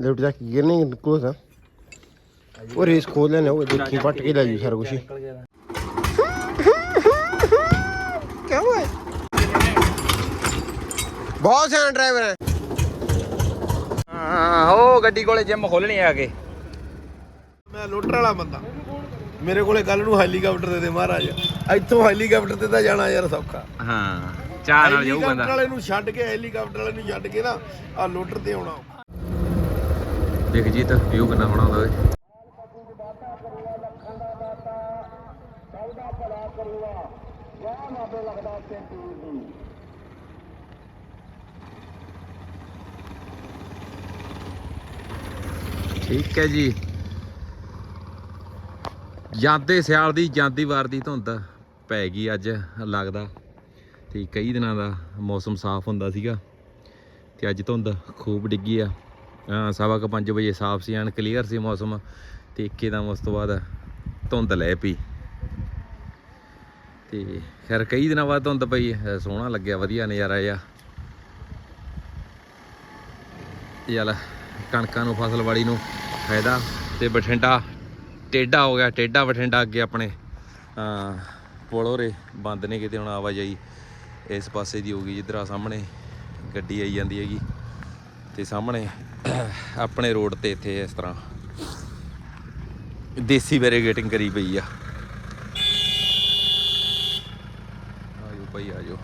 Lift ਜਾ ਕੇ ਗਿਰਨੇ close ਆ ਉਹ ਰੇਸ ਖੋਲ ਲੈਣੇ ਉਹ ਦੇਖੀ ਪੱਟ ਕੇ ਲੈ ਜੂ ਸਾਰਾ ਕੁਝ ਕਿਆ ਹੋਇਆ ਬਹੁਤ ਸਿਆਣਾ ਡਰਾਈਵਰ ਹੈ। ਹਾਂ ਉਹ ਗੱਡੀ ਕੋਲੇ ਜਿਮ ਖੋਲਣੀ ਆ ਕੇ। ਮੈਂ ਲੁੱਟਣ ਵਾਲਾ ਬੰਦਾ। ਮੇਰੇ ਕੋਲੇ ਕੱਲ ਨੂੰ ਹੈਲੀਕਾਪਟਰ ਦੇ ਦੇ ਮਹਾਰਾਜ। ਇੱਥੋਂ ਹੈਲੀਕਾਪਟਰ ਤੇ ਤਾਂ ਜਾਣਾ ਯਾਰ ਸੌਖਾ। ਹਾਂ ਚਾਹ ਨਾਲ ਜਾਊ ਹੈਲੀਕਾਪਟਰ ਬੰਦਾ ਵਾਲੇ ਨੂੰ ਛੱਡ ਕੇ ਹੈਲੀਕਾਪਟਰ ਵਾਲੇ ਨੂੰ ਛੱਡ ਕੇ ਨਾ ਆ ਲੁੱਟਰ ਤੇ ਆਉਣਾ ਦੇਖ ਜੀ, ਤਾਂ ਵਿਊ ਕਿੰਨਾ ਹੋਣਾ ਹੁੰਦਾ ਓਏ। ਠੀਕ ਹੈ ਜੀ। ਜਾਂਦੇ ਸਿਆਲ ਦੀ, ਜਾਂਦੀ ਵਾਰ ਦੀ ਧੁੰਦ ਪੈ ਗਈ ਅੱਜ, ਲੱਗਦਾ। ਤੇ ਕਈ ਦਿਨਾਂ ਦਾ ਮੌਸਮ ਸਾਫ਼ ਹੁੰਦਾ ਸੀਗਾ। ਤੇ ਅੱਜ ਧੁੰਦ ਖੂਬ ਡਿੱਗੀ ਆ। ਸਵਾ ਕੁ ਪੰਜ ਵਜੇ ਸਾਫ਼ ਸੀ, ਐਨ ਕਲੀਅਰ ਸੀ ਮੌਸਮ ਤੇ ਇੱਕਦਮ ਉਸ ਤੋਂ ਬਾਅਦ ਧੁੰਦ ਲੈ ਪਈ। ਤੇ ਖੈਰ, ਕਈ ਦਿਨਾਂ ਬਾਅਦ ਧੁੰਦ ਪਈ ਸੋਹਣਾ ਲੱਗਿਆ, ਵਧੀਆ ਨਜ਼ਾਰਾ ਜਿਹਾ। ਯਾਰ ਕਣਕਾਂ ਨੂੰ, ਫਸਲ ਵਾੜੀ ਨੂੰ ਫਾਇਦਾ ਤੇ ਬਠਿੰਡਾ ਟੇਡਾ ਹੋ ਗਿਆ ਟੇਡਾ ਬਠਿੰਡਾ ਅੱਗੇ ਆਪਣੇ। ਅਹ ਪੁਲ ਬੰਦ ਨੇ ਕਿਤੇ, ਹੁਣ ਆਵਾਜਾਈ ਇਸ ਪਾਸੇ ਦੀ ਹੋ ਗਈ, ਜਿੱਧਰ ਆ ਸਾਹਮਣੇ ਗੱਡੀ ਆਈ ਜਾਂਦੀ ਹੈਗੀ। ਤੇ ਸਾਹਮਣੇ ਆਪਣੇ ਰੋਡ ਤੇ ਇੱਥੇ ਇਸ ਤਰ੍ਹਾਂ ਦੇਸੀ ਬੈਰੀਗੇਟਿੰਗ ਕਰੀ ਪਈ ਆ। ਆਜੋ ਭਾਈ, ਆਜੋ।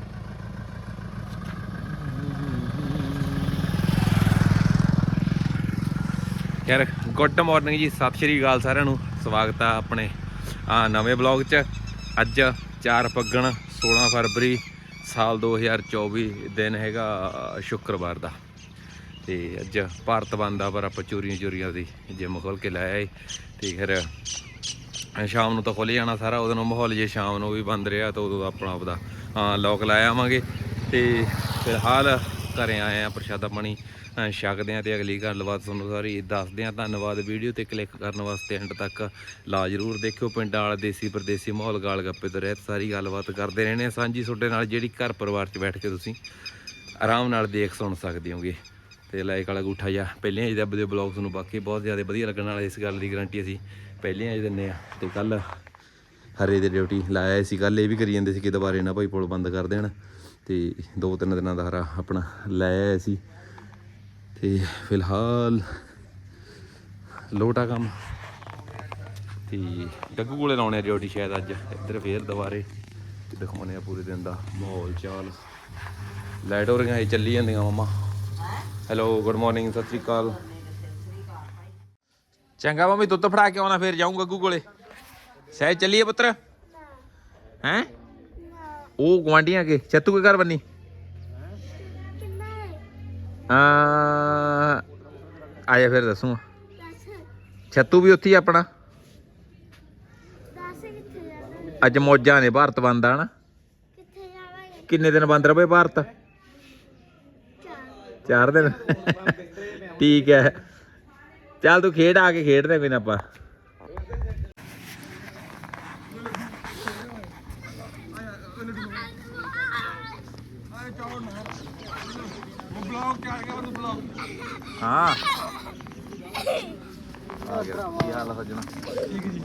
ਯਾਰ ਗੁੱਡ ਮਾਰਨਿੰਗ ਜੀ, ਸਤਿ ਸ਼੍ਰੀ ਅਕਾਲ ਸਾਰਿਆਂ ਨੂੰ। ਸਵਾਗਤ ਆ ਆਪਣੇ, ਆ ਨਵੇਂ ਬਲੌਗ 'ਚ। ਅੱਜ 4 ਪੱਗਣ 16 ਫਰਵਰੀ, ਸਾਲ 2024 ਦਿਨ ਹੈਗਾ ਸ਼ੁੱਕਰਵਾਰ ਦਾ। ਤੇ ਅੱਜ ਭਾਰਤ ਬੰਦ ਆ ਪਰ ਆਪਾਂ ਚੋਰੀਆਂ ਚੋਰੀਆਂ ਦੀ ਜਿਮ ਖੋਲ ਕੇ ਲਾਇਆ ਏ ਤੇ ਫਿਰ ਸ਼ਾਮ ਨੂੰ ਤਾਂ ਖੁੱਲ ਜਾਣਾ ਸਾਰਾ, ਉਹਦੇ ਨੂੰ ਮਾਹੌਲ ਜੇ ਸ਼ਾਮ ਨੂੰ ਵੀ ਬੰਦ ਰਿਹਾ ਤਾਂ ਉਦੋਂ ਆਪਣਾ ਆਪਦਾ ਹਾਂ ਲੋਕ ਲਾਇਆ ਆਵਾਂਗੇ। ਤੇ ਫਿਲਹਾਲ ਘਰੇ ਆਏ ਆ ਪ੍ਰਸ਼ਾਦਾ ਪਾਣੀ ਛਕਦੇ ਆ ਤੇ ਅਗਲੀ ਗੱਲਬਾਤ ਤੁਹਾਨੂੰ ਸਾਰੀ ਦੱਸਦੇ ਆ। ਧੰਨਵਾਦ ਵੀਡੀਓ ਤੇ ਕਲਿੱਕ ਕਰਨ ਵਾਸਤੇ ਐਂਡ ਤੱਕ। ਲਾ ਜਰੂਰ ਦੇਖਿਓ ਪਿੰਡਾਂ ਵਾਲਾ ਦੇਸੀ ਪਰਦੇਸੀ ਮਾਹੌਲ, ਗਾਲ ਗੱਪੇ ਤੋਂ ਰਹਿਤ ਸਾਰੀ ਗੱਲਬਾਤ ਕਰਦੇ ਰਹਿੰਦੇ ਆ। ਸਾਂਝੀ ਤੁਹਾਡੇ ਨਾਲ ਜਿਹੜੀ ਘਰ ਪਰਿਵਾਰ 'ਚ ਬੈਠ ਕੇ ਤੁਸੀਂ ਆਰਾਮ ਨਾਲ ਦੇਖ ਸੁਣ ਸਕਦੇ ਹੋਗੇ। ਤੇ ਲਾਈਕ ਵਾਲਾ ਗੂਠਾ ਜਾਂ ਪਹਿਲੇ ਹੀ ਦੱਬਦੇ ਬਲੌਗ ਤੁਹਾਨੂੰ ਬਾਕੀ ਬਹੁਤ ਜ਼ਿਆਦਾ ਵਧੀਆ ਲੱਗਣ ਵਾਲਾ ਇਸ ਗੱਲ ਦੀ ਗਾਰੰਟੀ ਅਸੀਂ ਪਹਿਲੇ ਹੀ ਦਿੰਨੇ ਆ। ਤੇ ਕੱਲ ਹਰੇ ਦੇ ਡਿਊਟੀ ਲਾਇਆ ਸੀ। ਕੱਲ ਇਹ ਵੀ ਕਰੀ ਜਾਂਦੇ ਸੀ ਕਿ ਦੁਬਾਰੇ ਨਾ ਭਾਈ ਪੁਲ ਬੰਦ ਕਰ ਦੇਣ। ਤੇ ਦੋ ਤਿੰਨ ਦਿਨਾਂ ਦਾ ਹਰਾ ਆਪਣਾ ਲੈ ਆਇਆ ਸੀ। ਤੇ ਫਿਲਹਾਲ ਲੋਟਾ ਕੰਮ। ਤੇ ਡੱਗੂ ਕੋਲੇ ਲਾਉਣੇ ਆ ਡਿਊਟੀ ਸ਼ਾਇਦ ਅੱਜ। ਇੱਧਰ ਫੇਰ ਦੁਬਾਰੇ ਤੇ ਦਿਖਾਉਣੇ ਆ ਪੂਰੇ ਦਿਨ ਦਾ ਮਾਹੌਲ ਚਾਲ। ਲਾਈਟ ਹੋ ਰਹੀਆਂ, ਇਹ ਚੱਲੀ ਜਾਂਦੀਆਂ ਮਮਾ। Hello good morning Sat Sri ਅਕਾਲ। ਚੰਗਾ ਮੰਮੀ ਦੁੱਧ ਫੜਾ ਕੇ ਆਉਣਾ ਫੇਰ ਜਾਊਂ ਗੱਗੂ ਕੋਲੇ ਸਹਿਜ ਚੱਲੀਏ ਪੁੱਤਰ? ਹੈਂ? ਉਹ ਗਵਾਂਡੀਆਂ ਕੇ ਛੱਤੂ ਕੇ ਘਰ ਬੰਨੀ? ਆ ਆਇਆ ਫਿਰ ਦੱਸੂ। ਛੱਤੂ ਵੀ ਉੱਥੇ ਹੀ ਆਪਣਾ। ਅੱਜ ਮੌਜਾਂ ਨੇ ਭਾਰਤ ਬੰਦ ਆ ਨਾ। ਕਿੰਨੇ ਦਿਨ ਬੰਦ ਰਵੇ ਭਾਰਤ? ਚਾਰ ਦਿਨ। ਠੀਕ ਹੈ। ਚੱਲ ਤੂੰ ਖੇਡ, ਆ ਕੇ ਖੇਡਦੇ ਕੋਈ ਨਾ ਆਪਾਂ। ਹਾਂ। ਆ ਗਿਆ। ਕੀ ਹਾਲ ਆ ਸੱਜਣਾ? ਠੀਕ ਜੀ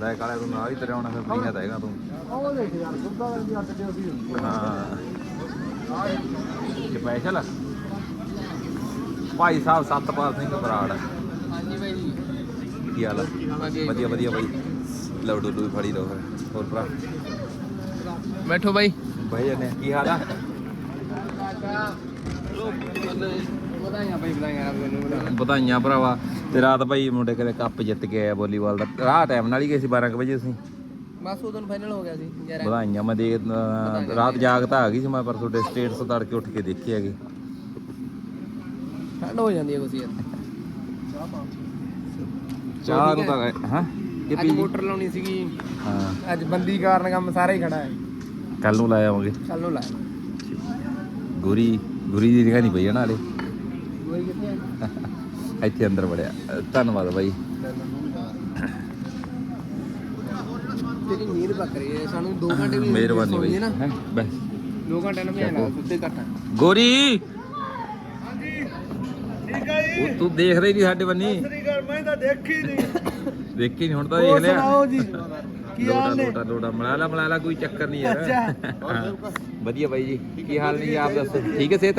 ਲੈ ਕਾਲੇ ਤੂੰ ਨਾਲ ਹੀ ਤੇਰੇ ਆਉਣਾ ਫਿਰ ਪਈਆਂ ਤਾਂ ਹੈਗਾ ਤੂੰ। ਉਹ ਦੇਖ ਯਾਰ ਦੁੱਧਾ ਵੀ ਅੱਡ ਤੇ ਅਸੀਂ ਹਾਂ ਸਪੈਸ਼ਲ ਭਾਈ ਸਾਹਿਬ ਸਤਪਾਲ ਸਿੰਘ ਬਰਾੜ ਹਾਂਜੀ ਭਾਈ ਜੀ। ਕੀ ਹਾਲ ਆ ਵਧੀਆ ਵਧੀਆ ਬਾਈ ਲਓ ਡੋਲੂ ਵੀ ਫੜੀ ਲਓ ਫਿਰ। ਹੋਰ ਭਰਾ? ਬੈਠੋ ਬਾਈ ਬਾਈ ਜਨੇ ਕੀ ਹਾਲ ਆ? ਵਧਾਈਆਂ ਬਾਈ ਭਰਾਵਾ। ਤੇ ਰਾਤ ਭਾਈ ਮੁੰਡੇ ਕਦੇ ਕੱਪ ਜਿੱਤ ਕੇ ਆਇਆ ਵਾਲੀਬਾਲ ਦਾ। ਰਾਤ ਟਾਈਮ ਨਾਲ ਹੀ ਗਏ ਸੀ 12 ਕੁ ਵਜੇ ਅਸੀਂ। ਬਸ ਉਦੋਂ ਫਾਈਨਲ ਹੋ ਗਿਆ ਸੀ ਵਧਾਈਆਂ ਮੈਂ ਦੇਖ ਰਾਤ ਜਾਗਤਾ ਆ ਗਈ ਸੀ ਮੈਂ ਪਰ ਤੁਹਾਡੇ ਸਟੇਟਸ ਤੜਕੇ ਉੱਠ ਕੇ ਦੇਖੀ ਹੈਗੀ। ਠੰਡ ਹੋ ਜਾਂਦੀ ਹੈ ਕੁਛ ਯਾਰ। ਚਾਹ ਨੂੰ ਤਾਂ ਹਾਂ ਇਹ ਅੱਜ ਮੋਟਰ ਲਾਉਣੀ ਸੀਗੀ। ਹਾਂ। ਅੱਜ ਬੰਦੀ ਕਾਰਨ ਕੰਮ ਸਾਰਾ ਹੀ ਖੜਾ ਹੈ। ਕੱਲ ਨੂੰ ਲਾਇਆ ਆਵਾਂਗੇ ਕੱਲ ਨੂੰ ਲਾਇਆ। ਗੁਰੀ ਗੁਰੀ ਦੀ ਨਿਗਾਹ ਨਹੀਂ ਪਈ ਨਾ ਹਲੇ? ਕੋਈ ਕਿੱਥੇ ਹੈ? ਇੱਥੇ ਅੰਦਰ ਵੜਿਆ। ਧੰਨਵਾਦ ਬਾਈ। ਤੇਰੀ ਨੀਂਦ ਪੱਕ ਰਹੀ ਹੈ। ਸਾਨੂੰ 2 ਘੰਟੇ ਵੀ ਮਿਹਰਬਾਨੀ ਬਾਈ? ਬਸ। 2 ਘੰਟੇ ਨਾ ਮੈਂ ਲਾ ਸੁੱਤੇ ਘੱਟ। ਗੋਰੀ! ਉਹ ਤੂੰ ਦੇਖਦਾ ਹੀ ਨਹੀਂ ਸਾਡੇ ਬੰਨੀ ਮੈਂ ਤਾਂ ਦੇਖੀ ਨਹੀਂ। ਦੇਖੀ ਨਹੀਂ ਹੁਣ ਤਾਂ ਦੇਖ ਲਿਆ ਜੀ। ਕੀ ਲੋਟਾ ਲੋਟਾ ਲੋਟਾ ਮਲਾ ਲਾ ਮਲਾ ਲਾ ਕੋਈ ਚੱਕਰ ਨਹੀਂ ਯਾਰ। ਵਧੀਆ ਬਾਈ ਜੀ। ਕੀ ਹਾਲ ਨੇ ਜੀ ਆਪ ਦੱਸੋ। ਠੀਕ ਹੈ ਸਿਹਤ?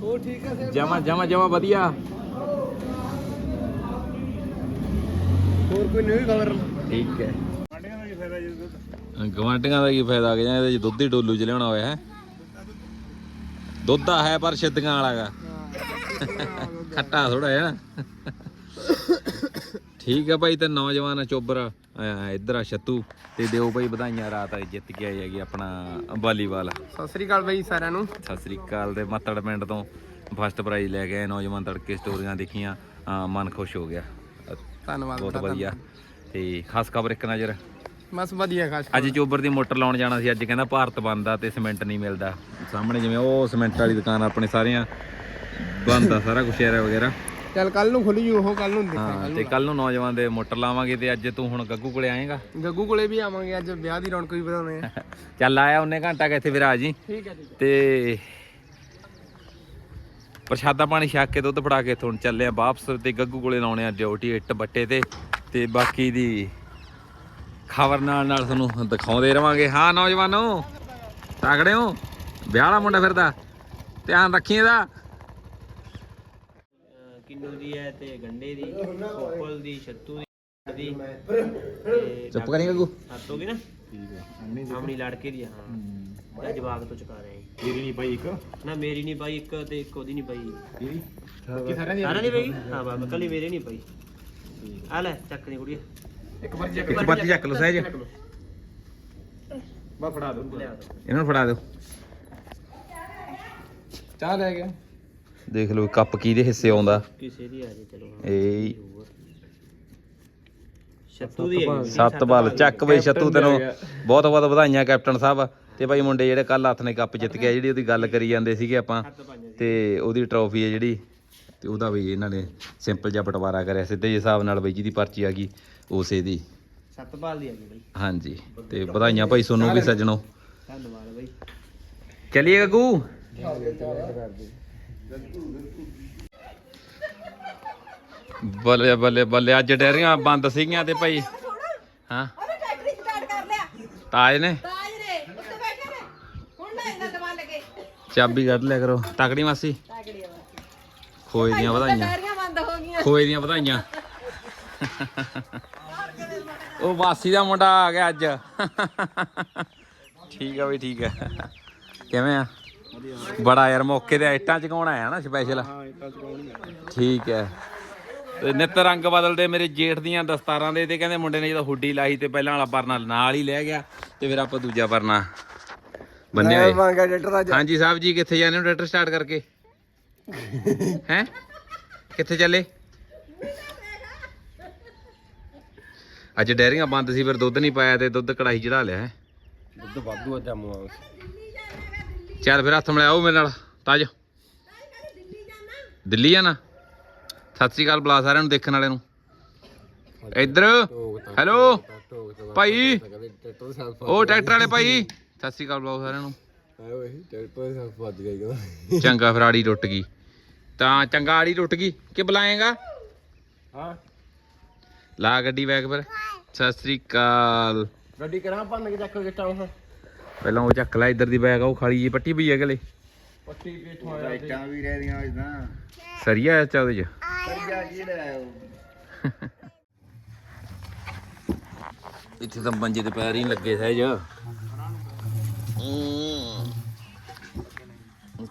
ਉਹ ਠੀਕ ਹੈ ਜਮਾ ਜਮਾ ਜਮਾ ਵਧੀਆ। ਹੋਰ ਕੋਈ ਨਵੀਂ ਖਬਰ? ਠੀਕ ਹੈ। ਗਵਾਂਟੀਆਂ ਦਾ ਕੀ ਫਾਇਦਾ ਕਿ ਇਹਦੇ ਚ ਦੁੱਧ ਹੀ ਡੋਲੂ ਚ ਲਿਆਉਣਾ ਹੋਇਆ ਹੈ। ਦੁੱਧ ਆ ਹੈ ਪਰ ਛਿੱਦੀਆਂ ਵਾਲਾਗਾ ਖੱਟਾ ਥੋੜਾ ਹੈ ਨਾ ਠੀਕ ਹੈ ਭਾਈ ਤੇ ਨੌਜਵਾਨ ਚੋਬਰ ਇੱਧਰ ਆ ਛੱਤੂ। ਤੇ ਦਿਓ ਭਾਈ ਵਧਾਈਆਂ ਰਾਤ ਜਿੱਤ ਕੇ ਆਈ ਹੈਗੀ ਆਪਣਾ ਵਾਲੀਬਾਲ। ਸਤਿ ਸ੍ਰੀ ਅਕਾਲ ਬਾਈ ਸਾਰਿਆਂ ਨੂੰ। ਸਤਿ ਸ੍ਰੀ ਅਕਾਲ ਤੇ ਮੱਤੜ ਪਿੰਡ ਤੋਂ ਫਸਟ ਪ੍ਰਾਈਜ਼ ਲੈ ਕੇ ਆਏ ਨੌਜਵਾਨ ਤੜਕੇ ਸਟੋਰੀਆਂ ਦੇਖੀਆਂ ਮਨ ਖੁਸ਼ ਹੋ ਗਿਆ। ਧੰਨਵਾਦ ਬਹੁਤ ਵਧੀਆ। ਤੇ ਖਾਸ ਖਬਰ ਇੱਕ ਨਜ਼ਰ। ਬਸ ਵਧੀਆ ਖਾਸ ਅੱਜ ਚੋਬਰ ਦੀ ਮੋਟਰ ਲਾਉਣ ਜਾਣਾ ਸੀ ਅੱਜ ਕਹਿੰਦਾ ਭਾਰਤ ਬੰਦ ਆ ਤੇ ਸਿਮੈਂਟ ਨਹੀਂ ਮਿਲਦਾ। ਸਾਹਮਣੇ ਜਿਵੇਂ ਉਹ ਸਿਮੈਂਟ ਵਾਲੀ ਦੁਕਾਨ ਆਪਣੇ ਸਾਰੀਆਂ ਬੰਦ ਸਾਰਾ ਕੁਛ ਯਾਰ ਵਗੈਰਾ। ਚੱਲ ਕੱਲ ਨੂੰ ਖੁੱਲ ਜੂ ਉਹ ਕੱਲ ਨੂੰ ਹਾਂ ਦੇਖਾਂਗੇ ਤੇ ਕੱਲ ਨੂੰ ਨੌਜਵਾਨ ਦੇ ਮੋਟਰ ਲਾਵਾਂਗੇ ਤੇ ਅੱਜ ਤੂੰ ਹੁਣ ਗੱਗੂ ਕੋਲੇ ਆਏਗਾ। ਗੱਗੂ ਕੋਲੇ ਵੀ ਆਵਾਂਗੇ ਅੱਜ ਵਿਆਹ ਦੀ ਰੌਣਕ ਵੀ ਵਧਾਉਣੇ ਆ। ਚੱਲ ਆਇਆ ਉਹਨੇ ਘੰਟਾ ਕਿ ਇੱਥੇ ਆ ਜੀ। ਠੀਕ ਹੈ ਠੀਕ ਤੇ ਪ੍ਰਸ਼ਾਦਾ ਪਾਣੀ ਛਕ ਕੇ ਦੁੱਧ ਫੜਾ ਕੇ ਇੱਥੋਂ ਚੱਲੇ ਆ ਵਾਪਸ ਤੇ ਗੱਗੂ ਕੋਲੇ ਲਾਉਣੇ ਆ ਡਿਊਟੀ ਇੱਟ ਬੱਟੇ ਤੇ। ਤੇ ਬਾਕੀ ਦੀ ਖਬਰ ਨਾਲ ਨਾਲ ਤੁਹਾਨੂੰ ਦਿਖਾਉਂਦੇ ਰਵਾਂਗੇ। ਹਾਂ ਨੌਜਵਾਨੋ ਤਾਗੜੇ ਹੋ ਵਿਆਹ ਵਾਲਾ ਮੁੰਡਾ ਫਿਰਦਾ। ਧਿਆਨ ਰੱਖੀ ਇਹਦਾ। ਕਿੰਨੂ ਦੀ ਹੈ ਤੇ ਗੰਡੇ ਦੀ ਕੋਪਲ ਦੀ ਛੱਤੂ ਦੀ ਦੀ। ਤੇ ਚੁੱਪ ਕਰੀ ਗੱਗੂ? ਹੱਥ ਹੋ ਗਈ ਨਾ? ਠੀਕ ਹੈ ਆਪਣੀ ਲੜਕੇ ਦੀ ਆ, ਹਾਂ। ਇਹ ਜਵਾਕ ਤੋਂ ਚੁਕਾ ਰਹੇ ਮੇਰੀ ਨਹੀਂ ਪਾਈ ਇੱਕ? ਨਾ ਮੇਰੀ ਨਹੀਂ ਪਾਈ ਇੱਕ ਤੇ ਇੱਕ ਉਹਦੀ ਨਹੀਂ ਪਾਈ। ਮੇਰੀ ਸਾਰਿਆਂ ਦੀ ਪਈ? ਹਾਂ ਬਾਬਾ ਕੱਲੀ ਮੇਰੇ ਨਹੀਂ ਪਈ। ਆ ਲੈ ਚੱਕ ਦੀ ਕੁੜੀਏ। ਇੱਕ ਪਰਚੀ ਚੱਕ ਲਓ ਸਹਿਜ। ਮੈਂ ਫੜਾ ਦੂੰ ਲਿਆ ਦੋ। ਨੂੰ ਫੜਾ ਦਿਓ। ਚਾਹ ਲੈ ਗਿਆ ਦੇਖ ਲਓ ਕੱਪ ਕਿਹਦੇ ਹਿੱਸੇ ਆਉਂਦਾ। ਕਿਸੇ ਦੀ ਆ ਜੀ ਚਲੋ ਹਾਂ। ਏ ਛੱਤੂ ਦੀ ਹੈਗੀ। ਸੱਤ ਬਾਲ। ਚੱਕ ਬਈ ਛੱਤੂ ਤੈਨੂੰ। ਬਹੁਤ ਬਹੁਤ ਵਧਾਈਆਂ ਕੈਪਟਨ ਸਾਹਿਬ। ਤੇ ਬਾਈ ਮੁੰਡੇ ਜਿਹੜੇ ਕੱਲ ਹੱਥ ਨੇ ਕੱਪ ਜਿੱਤ ਗਿਆ ਜਿਹੜੀ ਉਹਦੀ ਗੱਲ ਕਰੀ ਜਾਂਦੇ ਸੀਗੇ ਆਪਾਂ। ਤੇ ਉਹਦੀ ਟਰੋਫੀ ਹੈ ਜਿਹੜੀ। ਤੇ ਉਹਦਾ ਵੀ ਇਹਨਾਂ ਨੇ ਸਿੰਪਲ ਜਿਹਾ ਬਟਵਾਰਾ ਕਰਿਆ। ਸਿੱਧੇ ਜਿਹੇ ਹਿਸਾਬ ਨਾਲ ਬਈ ਜਿਹਦੀ ਪਰਚੀ ਆ ਗਈ ਉਸੇ ਦੀ। ਸੱਤ ਬਾਲ ਦੀ ਹੈਗੀ ਬਈ। ਹਾਂਜੀ। ਤੇ ਵਧਾਈਆਂ ਭਾਈ ਸੋਨੂੰ ਵੀ ਸੱਜਣੋ। ਧੰਨਵਾਦ ਬਈ। ਚਲਿਏ ਗੱਗੂ? ਬੱਲੇ ਬੱਲੇ ਬੱਲੇ ਅੱਜ ਡੈਰੀਆਂ ਬੰਦ ਸੀਗੀਆਂ ਤੇ ਭਾਈ। ਹਾਂ? ਉਹਨੇ ਟੈਕਰੀ ਸਟਾਰਟ ਕਰ ਲਿਆ। ਤਾਜ ਨੇ? ਤਾਜ ਨੇ। ਉੱਤੇ ਬੈਠੇ ਨੇ। ਹੁਣ ਨਾ ਇਹਨਾਂ ਦਵਾ ਲਗੇ। ਚਾਬੀ ਕੱਢ ਲਿਆ ਕਰੋ। ਤਕੜੀ ਮਾਸੀ। ਖੋਏ ਦੀਆਂ ਵਧਾਈਆਂ। ਡਾਰੀਆਂ ਬੰਦ ਹੋ ਗਈਆਂ। ਖੋਏ ਦੀਆਂ ਵਧਾਈਆਂ। ਉਹ ਮਾਸੀ ਦਾ ਮੁੰਡਾ ਆ ਗਿਆ ਅੱਜ। ਠੀਕ ਆ ਬਈ ਠੀਕ ਆ। ਕਿਵੇਂ ਆ? ਬੜਾ ਯਾਰ ਮੌਕੇ ਤੇ ਇੱਟਾਂ ਚਕਾਉਣ ਆਇਆ ਨਾ ਸਪੈਸ਼ਲ ਹਾਂ ਇੱਟਾਂ ਚਕਾਉਣੀ ਠੀਕ ਹੈ। ਤੇ ਨਿੱਤ ਰੰਗ ਬਦਲਦੇ ਮੇਰੇ ਜੇਠ ਦੀਆਂ ਦਸਤਾਰਾਂ ਦੇ ਤੇ ਕਹਿੰਦੇ ਮੁੰਡੇ ਨੇ ਜਦੋਂ ਹੁੱਡੀ ਲਾਈ ਤੇ ਪਹਿਲਾਂ ਵਾਲਾ ਪਰਨਾ ਨਾਲ ਹੀ ਲੈ ਗਿਆ ਤੇ ਫਿਰ ਆਪਾਂ ਦੂਜਾ ਪਰਨਾ ਬੰਨਿਆ ਮੰਗਾ ਡਾਕਟਰ ਦਾ ਹਾਂਜੀ ਸਾਹਿਬ ਜੀ ਕਿੱਥੇ ਜਾਂਦੇ ਹੋ ਟਰੈਕਟਰ ਸਟਾਰਟ ਕਰਕੇ? ਹੈ? ਕਿੱਥੇ ਚੱਲੇ? ਅੱਜ ਡੈਰੀਆਂ ਬੰਦ ਸੀ ਫਿਰ ਦੁੱਧ ਨਹੀਂ ਪਾਇਆ ਤੇ ਦੁੱਧ ਕੜਾਈ ਚੜਾ ਲਿਆ ਹੈ। ਦੁੱਧ ਵਾਧੂ ਆ ਜਾਮੂ ਆ ਚੱਲ ਫਿਰ ਹੱਥ ਮਿਲਾਓ ਮੇਰੇ ਨਾਲ ਤਾਜ। ਦਿੱਲੀ ਜਾਣਾ? ਸਤਿ ਸ੍ਰੀ ਅਕਾਲ ਬੁਲਾ ਸਾਰਿਆਂ ਨੂੰ ਦੇਖਣ ਵਾਲਿਆਂ ਨੂੰ। ਇੱਧਰ ਹੈਲੋ ਭਾਈ। ਉਹ ਟਰੈਕਟਰ ਵਾਲੇ ਭਾਈ ਸਤਿ ਸ੍ਰੀ ਅਕਾਲ ਬੁਲਾਓ ਸਾਰਿਆਂ ਨੂੰ। ਚੰਗਾ ਫਿਰ ਆੜੀ ਟੁੱਟ ਗਈ। ਤਾਂ ਚੰਗਾ ਆੜੀ ਟੁੱਟ ਗਈ। ਕਿ ਬੁਲਾਏਗਾ? ਹਾਂ। ਲਾ ਗੱਡੀ ਬੈਗ ਪਰ ਸਤਿ ਸ੍ਰੀ ਅਕਾਲ। ਗੱਡੀ ਕਰਾਂ ਭੰਨ ਕੇ ਚੱਕ ਕੇ ਟਾਉਂ ਪਹਿਲਾਂ ਉਹ ਚੱਕ ਲੈ ਇੱਧਰ ਦੀ ਬੈਗ ਆ ਉਹ ਖਾਲੀ ਜੀ ਪੱਟੀ ਪਈ ਹੈ ਗਲੇ ਪੱਟੀ ਪੇਠੋਂ ਆਇਆ ਲਾਈਟਾਂ ਵੀ ਰਹਿ ਦੀਆਂ ਅੱਜ ਤਾਂ। ਸਰੀਆ ਐ ਚਾ ਉਹਦੇ ਚ? ਸਰੀਆ ਕੀ ਲੈ ਇੱਥੇ ਤਾਂ ਮੰਜੇ ਤੇ ਪੈਰ ਹੀ ਨੀ ਲੱਗੇ ਸਹਿਜ।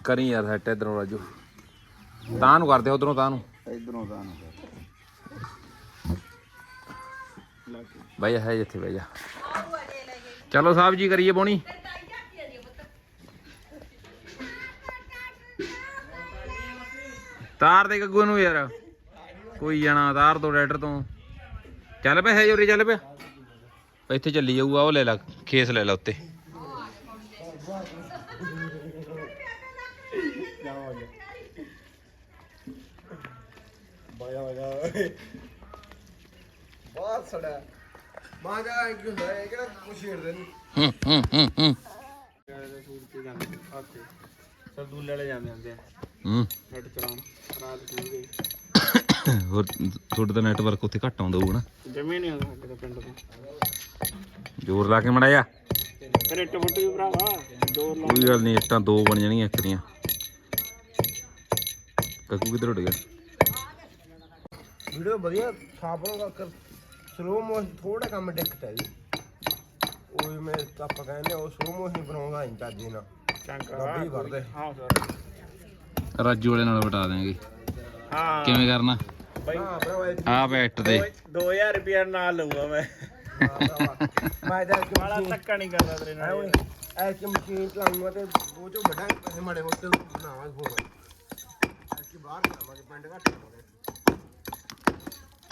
ਕਰੀ ਯਾਰ ਸੈਟ ਇਧਰੋਂ ਰਾਜੂ। ਤਾਂ ਨੂੰ ਕਰਦੇ ਉਧਰੋਂ ਤਾਂ ਨੂੰ। ਇਧਰੋਂ ਤਾਂ ਬਈ ਹੈ ਜਿੱਥੇ ਬਈ ਜਾ। ਚਲੋ ਸਾਹਿਬ ਜੀ ਕਰੀਏ ਬੋਣੀ। ਤਾਰ ਦੇ ਗੱਗੂ ਨੂੰ ਯਾਰ। ਕੋਈ ਜਾਣਾ ਤਾਰ ਤੋਂ ਡਾਇਰੈਕਟਰ ਤੋਂ। ਚੱਲ ਪਿਆ ਹੈ ਜੋਰੀ ਚੱਲ ਪਿਆ। ਇੱਥੇ ਚੱਲੀ ਜਾਊਗਾ ਉਹ ਲੈ ਲੈ ਖੇਸ ਲੈ ਲੈ ਉੱਤੇ। ਸੜਾ ਕੀ ਹੁੰਦਾ ਹੈ ਕਿਹੜਾ ਕੁਛ ਛੇੜਦੇ ਨਹੀਂ ਹੂੰ ਹੂੰ ਹੂੰ ਹੂੰ। ਸਰਦੂਲੇ ਵਾਲੇ ਜਾਂਦੇ ਹੁੰਦੇ ਆ। ਹੂੰ। ਨੈਟ ਚਲਾਉਣ ਰਾਤ ਨੂੰ ਗਈ ਹੋਰ ਤੁਹਾਡਾ ਤਾਂ ਨੈਟਵਰਕ ਉੱਥੇ ਘੱਟ ਆਉਂਦਾ ਹੋਊਗਾ ਨਾ। ਜਮੇ ਨਹੀਂ ਆਉਂਦਾ ਸਾਡੇ ਤਾਂ ਪਿੰਡ ਤੋਂ। ਜ਼ੋਰ ਲਾ ਕੇ ਮੜਾਇਆ। ਫਿਰ ਇੱਟ ਫੁੱਟ ਵੀ ਭਰਾਵਾ। ਦੋ ਲਾ। ਕੋਈ ਗੱਲ ਨਹੀਂ ਇੱਟਾਂ ਦੋ ਬਣ ਜਾਣਗੀਆਂ ਇੱਕ ਦੀਆਂ। ਕੱਕੂ ਕਿੱਧਰ ਉੱਡ ਗਿਆ? ਵੀਡੀਓ ਵਧੀਆ ਸਾਫ਼ ਹੋਣਾ ਕਰ ਸਲੋ ਮੋਸ਼ਨ ਥੋੜਾ ਕੰਮ ਦਿੱਕਤ ਹੈ ਜੀ। ਉਹ ਮੈਂ ਆਪਾਂ ਕਹਿੰਦੇ ਉਹ ਸਲੋ ਮੋਸ਼ਨ ਬਣਾਉਂਦਾ ਨਹੀਂ ਚੱਜੇ ਨਾਲ ਚੰਗਾ। ਹਾਂ ਸਰ। ਰਾਜੂ ਵਾਲੇ ਨਾਲ ਵਟਾ ਦੇਾਂਗੇ ਹਾਂ। ਕਿਵੇਂ ਕਰਨਾ? ਆ ਬੈਟ ਦੇ। 2000 ਰੁਪਿਆ ਨਾਲ ਲਊਗਾ ਮੈਂ। ਮੈਂ ਤਾਂ ਬਾਲਾ ਧੱਕਾ ਨਹੀਂ ਕਰਦਾ ਤੇਰੇ ਨਾਲ। ਐ ਕਿ ਮਸ਼ੀਨ ਚਲਾਉਂਗਾ ਤੇ ਉਹ ਚੋਂ ਵੱਡਾ ਪੈਸੇ ਮਾੜੇ ਮੋਟੇ ਬਣਾਵਾਂਗੇ ਫੋਨ ਐ ਕਿ ਬਾਹਰ ਜਾਵਾਂਗੇ ਪਿੰਡ ਘੱਟ ਜਾਵਾਂਗੇ।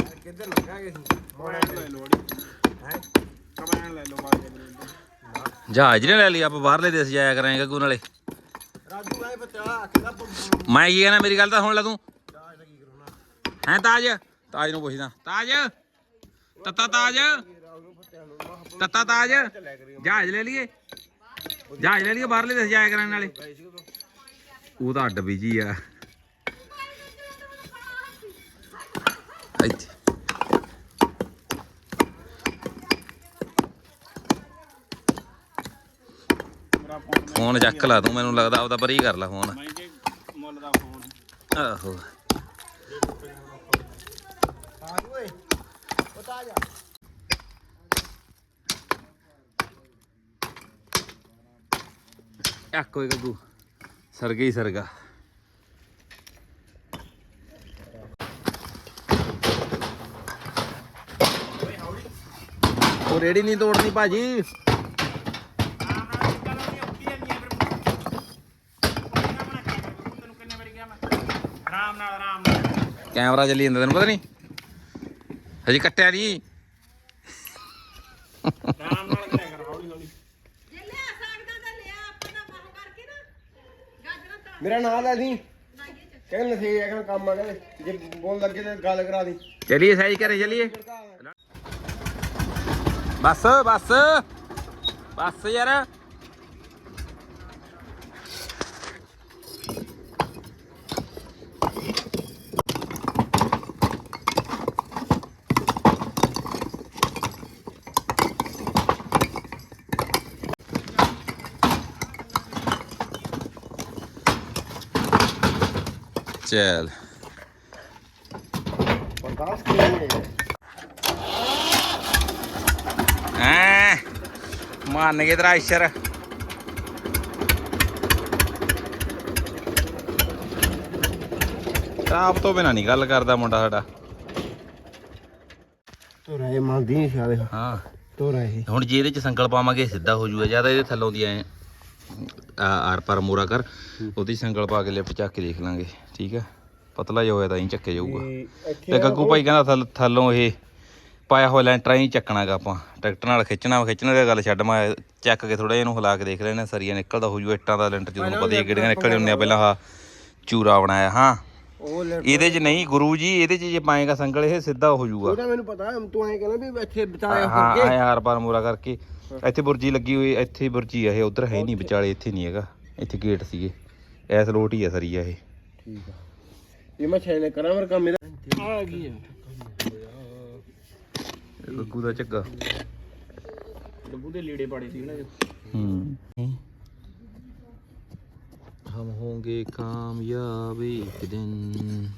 ਐ ਕਿੱਧਰ ਲੱਗਾਂਗੇ ਸੀ ਮੋੜਾ ਲੈ ਲੋ ਹੈ? ਕਮਾਨ ਲੈ ਲੋ ਮਾਰ ਜਹਾਜ਼ ਨੇ ਲੈ ਲਈ ਆਪਾਂ ਬਾਹਰਲੇ ਦੇਸ਼ ਜਾਇਆ ਕਰਾਂਗੇ ਗੱਗੂ ਨਾਲੇ। ਰਾਜੂ ਆਏ ਬੱਚਾ ਕਿਹਦਾ ਮੈਂ ਕੀ ਕਹਿਣਾ, ਮੇਰੀ ਗੱਲ ਤਾਂ ਸੁਣ ਲੈ ਤੂੰ। ਹੈ ਤਾਜ? ਤਾਜ ਨੂੰ ਪੁੱਛਦਾ। ਤਾਜ? ਤੱਤਾ ਤਾਜ? ਤੱਤਾ ਤਾਜ? ਜਹਾਜ਼ ਲੈ ਲਈਏ। ਜਹਾਜ਼ ਲੈ ਲਈਏ, ਬਾਹਰਲੇ ਦੇਸ਼ ਜਾਇਆ ਕਰਾਂਗੇ ਨਾਲੇ। ਉਹ ਤਾਂ ਅੱਡ ਬੀਜੀ ਆ। ਇੱਥੇ ਮੇਰਾ ਫੋਨ ਚੱਕ ਲਾ ਤੂੰ ਮੈਨੂੰ ਲੱਗਦਾ ਆਪਦਾ ਪਰੀ ਕਰ ਲੈ ਫੋਨ। ਮੈਂ ਕਿ ਮੁੱਲ ਦਾ ਫੋਨ। ਆਹੋ। ਆਜੂ ਓਏ ਜਾ ਗੱਗੂ ਸਰਗਾ ਹੀ ਸਰਗਾ। ਉਹ ਰੇੜੀ ਨਹੀਂ ਤੋੜਨੀ ਭਾਜੀ ਆਰਾਮ ਨਾਲ ਆਰਾਮ ਨਾਲ ਕੈਮਰਾ ਚੱਲੀ ਜਾਂਦਾ ਤੈਨੂੰ ਪਤਾ ਨਹੀਂ? ਹਜੇ ਕੱਟਿਆ ਨਹੀਂ। ਆਰਾਮ ਨਾਲ ਕਰਿਆ ਕਰ ਹੌਲੀ ਹੌਲੀ ਜੇ ਲਿਆ ਸਕਦਾ ਤਾਂ ਲਿਆ ਆਪਣਾ ਬਾਹ ਕਰਕੇ ਨਾ ਗਾਜਰਾਂ ਤਾਂ ਮੇਰਾ ਨਾਂ ਲੈ ਦੀ ਕਹਿੰਦੇ ਨਸੀ ਇਹ ਕਹਿੰਦਾ ਕੰਮ ਆ ਕਹਿੰਦੇ ਜੇ ਬੋਲ ਲੱਗੇ ਤੇ ਗੱਲ ਕਰਾ ਦੀ। ਚਲਿਏ ਸਹੀ ਕਰੇ ਚਲਿਏ। ਬਸ ਬਸ। ਬਸ ਯਾਰ। ਚੱਲ ਬਰਦਾਸ਼ਤ ਕਰੀਏ ਐ ਮੰਨ ਕੇ ਤੇਰਾ ਇਸ਼ਰ ਆਪ ਤੋਂ ਬਿਨਾ ਨਹੀਂ ਗੱਲ ਕਰਦਾ ਮੁੰਡਾ ਸਾਡਾ ਤੋ ਰਹੇ ਮੰਨਦੀ ਨਹੀਂ ਸ਼ਾਦੇ ਹਾਂ। ਤੋ ਰਹੇ। ਹੁਣ ਜੇ ਇਹਦੇ ਚ ਸੰਗਲ ਪਾਵਾਂਗੇ ਸਿੱਧਾ ਹੋ ਜੂਗਾ ਜ਼ਿਆਦਾ ਇਹਦੇ ਥੱਲੋਂ ਦੀ ਐ। ਆਰ ਪਰ ਮੋਰਾ ਕਰ ਉਹਦੀ ਸੰਗਲ ਪਾ ਕੇ ਲਿਫਟ ਚੱਕ ਕੇ ਦੇਖ ਲਾਂਗੇ ਠੀਕ ਹੈ ਪਤਲਾ ਜਿਹਾ ਹੋਇਆ ਤਾਂ ਹੀ ਚੱਕੇ ਜਾਊਗਾ। ਤੇ ਗੱਗੂ ਭਾਈ ਕਹਿੰਦਾ ਥੱਲ- ਥੱਲੋਂ ਇਹ ਪਾਇਆ ਹੋਇਆ ਲੈਂਟਰ ਹੀ ਚੱਕਣਾਗਾ ਆਪਾਂ। ਟਰੈਕਟਰ ਨਾਲ ਖਿੱਚਣਾ ਖਿੱਚਣ ਦੀ ਗੱਲ ਛੱਡ ਮੈਂ ਚੱਕ ਕੇ ਥੋੜਾ ਇਹਨੂੰ ਹਿਲਾ ਕੇ ਦੇਖ ਲੈਣਾ ਸਰੀਆ ਨਿਕਲਦਾ ਹੋ ਜੂ ਇੱਟਾਂ ਦਾ ਲੈਂਟਰ ਜਦੋਂ ਪਤਾ ਹੀ ਕਿਹੜੀਆਂ ਨਿਕਲਦੇ ਹੁੰਦੇ ਆ ਪਹਿਲਾਂ ਆਹ ਚੂਰਾ ਬਣਾਇਆ ਹਾਂ। ਇਹਦੇ 'ਚ ਨਹੀਂ ਗੁਰੂ ਜੀ ਇਹਦੇ 'ਚ ਜੇ ਪਾਏਗਾ ਸੰਗਲ ਇਹ ਸਿੱਧਾ ਹੋ ਜੂਗਾ। ਉਹਦਾ ਮੈਨੂੰ ਪਤਾ ਤੂੰ ਐਂ ਕਹਿੰਦਾ ਵੀ ਇੱਥੇ ਬਚਾਇਆ ਹਾਂ ਕਰਕੇ। ਐ ਹਾਰ ਪਾਰ ਮੂਰਾ ਕਰਕੇ। ਇੱਥੇ ਬੁਰਜੀ ਲੱਗੀ ਹੋਈ ਇੱਥੇ ਬੁਰਜੀ ਆ ਇਹ ਉਧਰ ਹੈ ਨਹੀਂ ਵਿਚਾਲੇ ਇੱਥੇ ਨਹੀਂ ਹੈਗਾ ਇੱਥੇ ਗੇਟ ਸੀਗੇ। ਐਸ ਲੋਟ ਹੀ ਆ ਸਰੀ ਆ ਇਹ। ਠੀਕ ਆ। ਇਹ ਮੈਂ ਛੇਲੇ ਕਰਾਂ ਮਰ ਕੰਮ ਇਹਦਾ। ਆ ਗਈ ਆ। ਗੱਗੂ ਦਾ ਝੱਗਾ। ਗੱਗੂ ਦੇ ਲੀੜੇ ਪਾੜੇ ਸੀ ਨਾ ਹੂੰ। ਹਮ ਹੋਗੇ ਕਾਮਯਾਬ ਇੱਕ ਦਿਨ।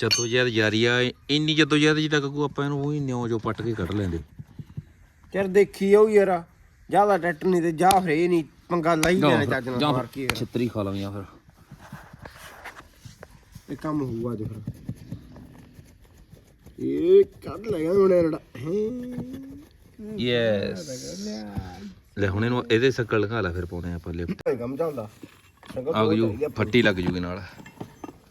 ਜਦੋਂ ਜਦ ਜਾਰੀ ਆ ਇੰਨੀ ਜਦੋਂ ਜਦ ਜਿੱਦਾਂ ਗੱਗੂ ਆਪਾਂ ਇਹਨੂੰ ਉਹੀ ਨਿਉ ਜੋ ਪੱਟ ਕੇ ਕੱਢ ਲੈਂਦੇ। ਚਰ ਦੇਖੀ ਆਉ ਯਾਰ ਜ਼ਿਆਦਾ ਟੱਟ ਨਹੀਂ ਤੇ ਜਾ ਫਿਰ ਇਹ ਨਹੀਂ ਪੰਗਾ ਲਈ ਜਾਣੇ ਚੱਜ ਨਾਲ ਮਾਰ ਕੇ ਯਾਰ। ਛਿੱਤਰੀ ਖਾ ਲਵਾਂਗੇ ਫਿਰ। ਇਹ ਕੰਮ ਹੋਊਗਾ ਅੱਜ ਫਿਰ। ਇਹ ਕੱਢ ਲਗਾ ਹੁਣ ਰੜਾ ਯੈਸ ਲੈ ਹੁਣ ਇਹਨੂੰ ਇਹਦੇ ਸਕਲ ਲਗਾ ਲੈ ਫਿਰ ਪਾਉਣੇ ਆਪਾਂ ਲਿਫਟ। ਕੰਮ ਚੱਲਦਾ। ਸੰਗਤ ਆ ਗਈ ਫੱਟੀ ਲੱਗ ਜੂਗੀ ਨਾਲ।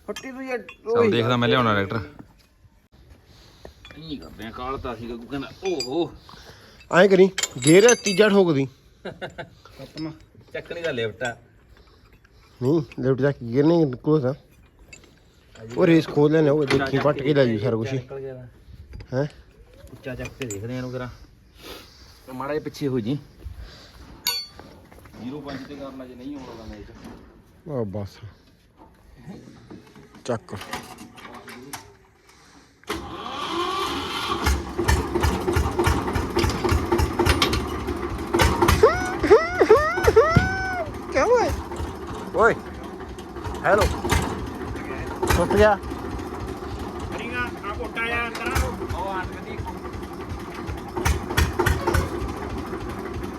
ਫੱਟੀ ਤੂੰ ਯਾਰ ਚੱਲ ਦੇਖਦਾ ਮੈਂ ਲਿਆਉਣਾ ਡਾਕਟਰ ਕੀ ਕਰਦੇ ਆ ਕਾਲਤਾ ਸੀ ਗੱਗੂ ਕਹਿੰਦਾ ਓਹੋ। ਐਂ ਕਰੀ ਗੇਰ ਤੀਜਾ ਠੋਕਦੀ। ਸਤਮਾ ਚੱਕਣੀ ਦਾ ਲਿਫਟ ਆ। ਨਹੀਂ ਲੈਫਟ ਜਾ ਕੇ ਗੇਰ ਨਹੀਂ ਕੋਸ ਆ। ਉਹ ਰੇਸ ਖੋਲ ਲੈਣੇ ਉਹ ਦੇਖੀ ਪੱਟ ਕੇ ਲੈ ਜੂ ਸਾਰਾ ਕੁਝ ਨਿਕਲ ਗਿਆ ਹੈ? ਉੱਚਾ ਚੱਕ ਕੇ ਦੇਖਦੇ ਆ ਇਹਨੂੰ ਕਰਾਂ ਮਾੜਾ ਜਿਹਾ ਪਿੱਛੇ ਹੋ ਜੀ। 05 ਤੇ ਕਰਨਾ ਜੇ ਨਹੀਂ ਹੋਣਾ ਮੈਚ ਆ ਬਸ। ਚੱਕ। ਕਿਆ ਹੋਇਆ ਓਏ ਹੈਲੋ। ਟੁੱਟ ਗਿਆ।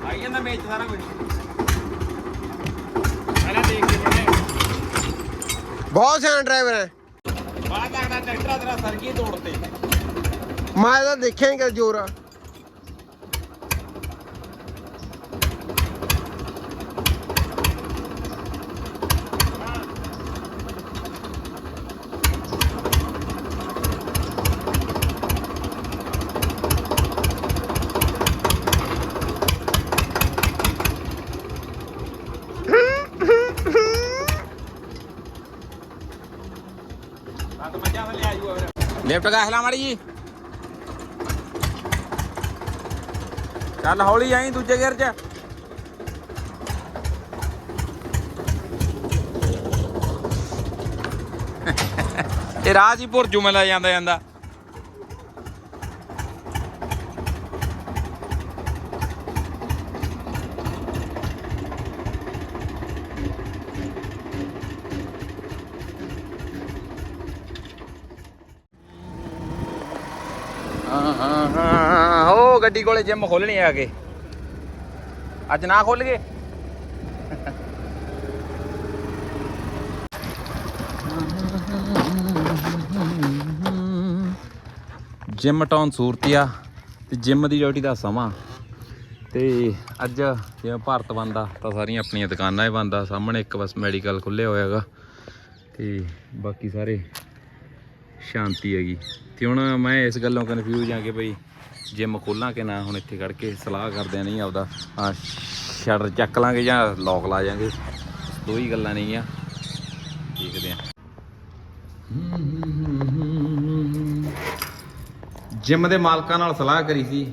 ਆਈ ਜਾਂਦਾ ਮੈਚ ਸਾਰਾ ਕੁਝ ਬਹੁਤ ਸਿਆਣਾ ਡਰਾਈਵਰ ਹੈ। ਬੜਾ ਤਗੜਾ ਟਰੈਕਟਰ ਆ ਤੇਰਾ ਸਰਕੀ ਤੋੜਤੇ? ਮੈਂ ਤਾਂ ਦੇਖਿਆ ਹੀ ਕਿ ਜ਼ੋਰ ਆ। ਲੈਫਟ ਗਾ ਮਾੜੀ ਜੀ ਚੱਲ ਹੌਲੀ ਆਈ ਦੂਜੇ ਗੇਅਰ 'ਚ ਇਹ ਰਾਜ ਹੀ ਭੁਰਜੂ ਮੈਂ ਲੈ ਜਾਂਦਾ ਜਾਂਦਾ ਹਾਂ ਹਾਂ ਹਾਂ ਉਹ ਗੱਡੀ ਕੋਲੇ ਜਿਮ ਖੋਲਣੀ ਆ ਕੇ। ਅੱਜ ਨਾ ਖੋਲ ਗਏ ਜਿਮ ਟਾਊਨ ਸੂਰਤੀਆ ਤੇ ਜਿਮ ਦੀ ਡਿਊਟੀ ਦਾ ਸਮਾਂ। ਤੇ ਅੱਜ ਜਿਵੇਂ ਭਾਰਤ ਬੰਦਾ ਤਾਂ ਸਾਰੀਆਂ ਆਪਣੀਆਂ ਦੁਕਾਨਾਂ ਹੀ ਬੰਦਾ ਸਾਹਮਣੇ ਇੱਕ ਬਸ ਮੈਡੀਕਲ ਖੁੱਲਿਆ ਹੋਇਆ ਹੈਗਾ। ਤੇ ਬਾਕੀ ਸਾਰੇ ਸ਼ਾਂਤੀ ਹੈਗੀ। ਤੇ ਹੁਣ ਮੈਂ ਇਸ ਗੱਲੋਂ ਕਨਫਿਊਜ਼ ਆ ਕਿ ਭਈ ਜਿਮ ਖੋਲਾਂ ਕਿ ਨਾ, ਹੁਣ ਇੱਥੇ ਖੜ ਕੇ ਸਲਾਹ ਕਰਦੇ ਨਹੀਂ ਆਪਦਾ ਆ ਸ਼ਟਰ ਚੱਕ ਲਾਂਗੇ ਜਾਂ ਲੋਕ ਲਾ ਜਾਾਂਗੇ। ਦੋ ਹੀ ਗੱਲਾਂ ਨਹੀਂ ਆ ਦੇਖਦੇ ਆ। ਜਿਮ ਦੇ ਮਾਲਕਾਂ ਨਾਲ ਸਲਾਹ ਕਰੀ ਸੀ।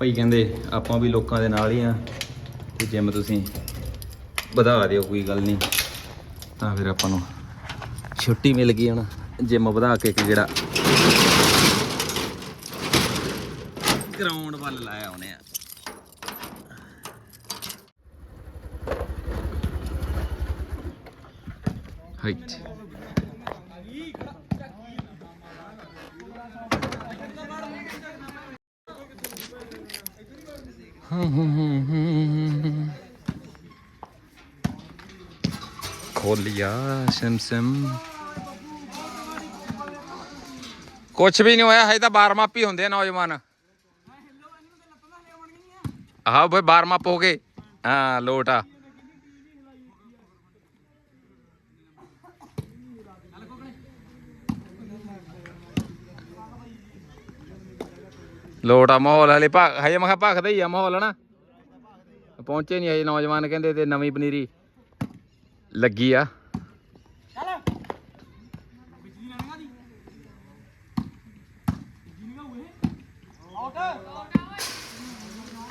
ਭਈ ਕਹਿੰਦੇ, ਆਪਾਂ ਵੀ ਲੋਕਾਂ ਦੇ ਨਾਲ ਹੀ ਆ। ਤੇ ਜਿਮ ਤੁਸੀਂ ਵਧਾ ਦਿਓ, ਕੋਈ ਗੱਲ ਨਹੀਂ। ਤਾਂ ਫਿਰ ਆਪਾਂ ਨੂੰ ਛੁੱਟੀ ਮਿਲ ਗਈ ਹੁਣ। ਜਿਮ ਵਧਾ ਕੇ ਇੱਕ ਜਿਹੜਾ ਗਰਾਊਂਡ ਵੱਲ ਲਾਇਆ ਉਹਨੇ ਆ। ਹਾਈਟ ਖੋਲ ਲਿਆ ਸਿਮ ਕੁਛ ਵੀ ਨਹੀਂ ਹੋਇਆ, ਹਜੇ ਤਾਂ ਬਾਰ ਹੀ ਹੁੰਦੇ ਆ ਨੌਜਵਾਨ। ਆਹ ਬਈ ਬਾਰ ਮਾਪ ਹੋ ਗਏ ਹਾਂ, ਲੋਟ ਆ। ਲੋਟ ਆ ਮਾਹੌਲ ਹਲੇ ਭਾ, ਹਜੇ ਮੈਂ ਕਿਹਾ ਭਖਦਾ ਹੀ ਆ ਮਾਹੌਲ ਨਾ ਪਹੁੰਚੇ ਨਹੀਂ ਹਜੇ ਨੌਜਵਾਨ, ਕਹਿੰਦੇ ਤੇ ਨਵੀਂ ਪਨੀਰੀ ਲੱਗੀ ਆ।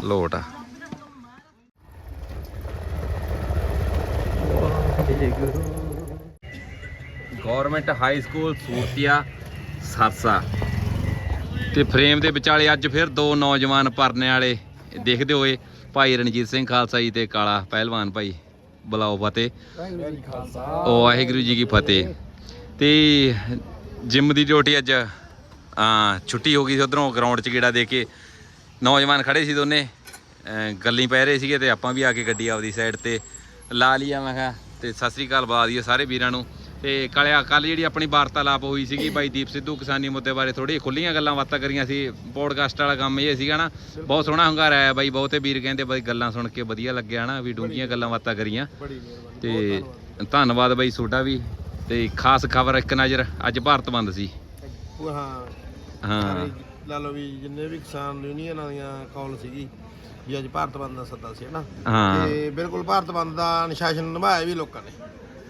ਲੋਟ ਆ। Government high school Suratia Sirsa ਤੇ ਫਰੇਮ ਦੇ ਵਿਚਾਲੇ ਅੱਜ ਫਿਰ ਦੋ ਨੌਜਵਾਨ ਪਰਨੇ ਵਾਲੇ। ਦੇਖਦੇ ਹੋਏ ਭਾਈ ਰਣਜੀਤ ਸਿੰਘ ਖਾਲਸਾ ਜੀ ਤੇ ਕਾਲਾ ਪਹਿਲਵਾਨ ਭਾਈ ਬੁਲਾਓ ਫਤਿਹ। ਉਹ ਵਾਹਿਗੁਰੂ ਜੀ ਕੀ ਫਤਿਹ। ਤੇ ਜਿਮ ਦੀ ਡਿਊਟੀ ਅੱਜ ਛੁੱਟੀ ਹੋ ਗਈ ਸੀ, ਉਧਰੋਂ ਗਰਾਊਂਡ 'ਚ ਗੇੜਾ ਦੇ ਕੇ ਨੌਜਵਾਨ ਖੜੇ ਸੀ ਦੋਨੇ। ਗੱਲੀ ਪੈ ਰਹੇ ਸੀਗੇ ਤੇ ਆਪਾਂ ਵੀ ਆ ਕੇ ਗੱਡੀ ਆਪਦੀ ਸਾਈਡ ਤੇ ਲਾ ਲਿਆ ਮੈਂ ਕਿਹਾ ਤੇ ਸਤਿ ਸ੍ਰੀ ਅਕਾਲ ਬੁਲਾ ਦਈਏ ਸਾਰੇ ਵੀਰਾਂ ਨੂੰ। ਤੇ ਕਾਲਿਆ ਕੱਲ ਜਿਹੜੀ ਆਪਣੀ ਵਾਰਤਾਲਾਪ ਹੋਈ ਸੀਗੀ ਬਾਈ ਦੀਪ ਸਿੱਧੂ ਕਿਸਾਨੀ ਮੁੱਦੇ ਬਾਰੇ ਥੋੜੀ ਖੁੱਲੀਆਂ ਗੱਲਾਂ ਬਾਤਾਂ ਕਰੀਆਂ ਸੀ ਪੋਡਕਾਸਟ ਵਾਲਾ ਕੰਮ ਇਹ ਸੀਗਾ ਨਾ ਬਹੁਤ ਸੋਹਣਾ ਹੰਗਾਰਾ ਆਇਆ ਬਾਈ ਬਹੁਤੇ ਵੀਰ ਕਹਿੰਦੇ ਬਾਈ ਗੱਲਾਂ ਸੁਣ ਕੇ ਵਧੀਆ ਲੱਗਿਆ ਨਾ ਵੀ ਡੂੰਘੀਆਂ ਗੱਲਾਂ ਬਾਤਾਂ ਕਰੀਆਂ। ਤੇ ਧੰਨਵਾਦ। ਬਾਈ ਤੁਹਾਡਾ ਵੀ ਤੇ ਖਾਸ ਖਬਰ ਇੱਕ ਨਜ਼ਰ ਅੱਜ ਭਾਰਤ ਬੰਦ ਸੀ। ਹਾਂ ਲਾ ਲਓ ਵੀ ਜਿੰਨੇ ਵੀ ਕਿਸਾਨ ਯੂਨੀਅਨਾਂ ਦੀਆਂ ਕਾਲ ਸੀਗੀ ਵੀ ਅੱਜ ਭਾਰਤ ਬੰਦ ਦਾ ਸੱਦਾ ਸੀ ਹਨਾ? ਹਾਂ। ਤੇ ਬਿਲਕੁਲ ਭਾਰਤ ਬੰਦ ਦਾ ਅਨੁਸ਼ਾਸਨ ਨਿਭਾਇਆ ਵੀ ਲੋਕਾਂ ਨੇ।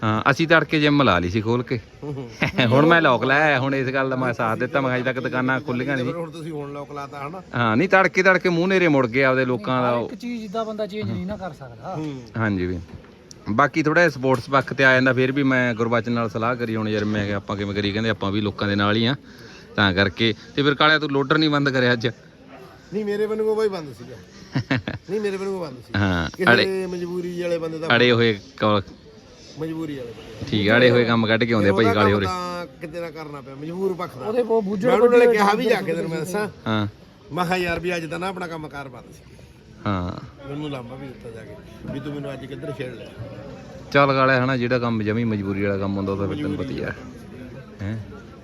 ਹਾਂ ਅਸੀਂ ਤੜਕੇ ਜਿਮ ਲਾ ਲਈ ਸੀ ਖੋਲ ਕੇ। ਹੁਣ ਮੈਂ ਲੋਕ ਲਾਇਆ ਹੁਣ ਇਸ ਗੱਲ ਦਾ ਮੈਂ ਸਾਥ ਦਿੱਤਾ ਮੈਂ ਕਿਹਾ ਅਜੇ ਤੱਕ ਦੁਕਾਨਾਂ ਖੁੱਲੀਆਂ ਨਹੀਂ ਹੁਣ ਤੁਸੀਂ ਹੁਣ ਲੋਕ ਲਾਤਾ ਹਨਾ? ਹਾਂ ਨਹੀਂ ਤੜਕੇ ਤੜਕੇ ਮੂੰਹ ਨੇਰੇ ਮੁੜ ਗਏ ਆਪਦੇ ਲੋਕਾਂ ਦਾ। ਉਹ- ਇੱਕ ਚੀਜ਼ ਦਾ ਬੰਦਾ ਚੇਂਜ ਨਹੀਂ ਨਾ ਕਰ ਸਕਦਾ। ਹਾਂਜੀ ਵੀ। ਬਾਕੀ ਥੋੜਾ ਸਪੋਰਟਸ ਪੱਖ ਤੇ ਆ ਜਾਂਦਾ ਫਿਰ ਵੀ ਮੈਂ ਗੁਰਬਚਨ ਨਾਲ ਸਲਾਹ ਕਰੀ ਹੁਣ ਯਾਰ ਮੈਂ ਕਿਹਾ ਆਪਾਂ ਕਿਵੇਂ ਕਰੀ ਕਹਿੰਦੇ ਆਪਾਂ ਵੀ ਲੋਕਾਂ ਦੇ ਨਾਲ ਹੀ ਆ ਤਾਂ ਕਰਕੇ। ਤੇ ਫਿਰ ਕਾਲਿਆ ਤੂੰ ਲੋਡਰ ਨਹੀਂ ਬੰਦ ਕਰਿਆ ਅੱਜ? ਨਹੀਂ ਮੇਰੇ ਵੱਲੋਂ ਬਾਈ ਬੰਦ ਸੀਗਾ। ਨਹੀਂ ਮੇਰੇ ਵੱਲੋਂ ਬੰਦ ਸੀ। ਹਾਂ ਅੜੇ ਕਿਸੇ ਮਜਬੂਰੀ ਵਾਲੇ ਬੰਦੇ ਦਾ ਅੜੇ ਹੋਏ ਕ- ਮਜਬੂਰੀ ਵਾਲੇ ਬੰਦੇ ਠੀਕ ਆ ਅੜੇ ਹੋਏ ਕੰਮ ਕੱਢ ਕੇ ਆਉਂਦੇ ਆ ਭਾਈ ਕਾਲੇ ਹੋਰੇ। ਤਾਂ ਕਿਤੇ ਨਾ ਕਰਨਾ ਪਿਆ ਮਜਬੂਰ ਪੱਖ ਦਾ। ਉਹਦੇ ਉਹ ਬੁੱਝੜ ਮੈਂ ਉਹਨਾਂ ਨੇ ਕਿਹਾ ਵੀ ਜਾ ਕੇ ਤੈਨੂੰ ਮੈਂ ਦੱਸਾਂ। ਹਾਂ। ਮੈਂ ਕਿਹਾ ਯਾਰ ਵੀ ਅੱਜ ਤਾਂ ਨਾ ਆਪਣਾ ਕੰਮ ਕਾਰ ਬੰਦ ਸੀ। ਹਾਂ। ਮੈਨੂੰ ਲਾਂਬਾ ਵੀ ਦਿੱਤਾ ਜਾ ਕੇ ਵੀ ਤੂੰ ਮੈਨੂੰ ਅੱਜ ਕਿੱਧਰ ਛੇੜ ਲਿਆ? ਚੱਲ ਕਾਲਿਆ ਹਨਾ ਜਿਹੜਾ ਕੰਮ ਜਮੀ ਮਜਬੂਰੀ ਵਾਲਾ ਕੰਮ ਹੁੰਦਾ ਉਹ ਤਾਂ ਫਿਰ ਤੈਨੂੰ ਪਤਾ ਹੀ ਆ। ਹੈ?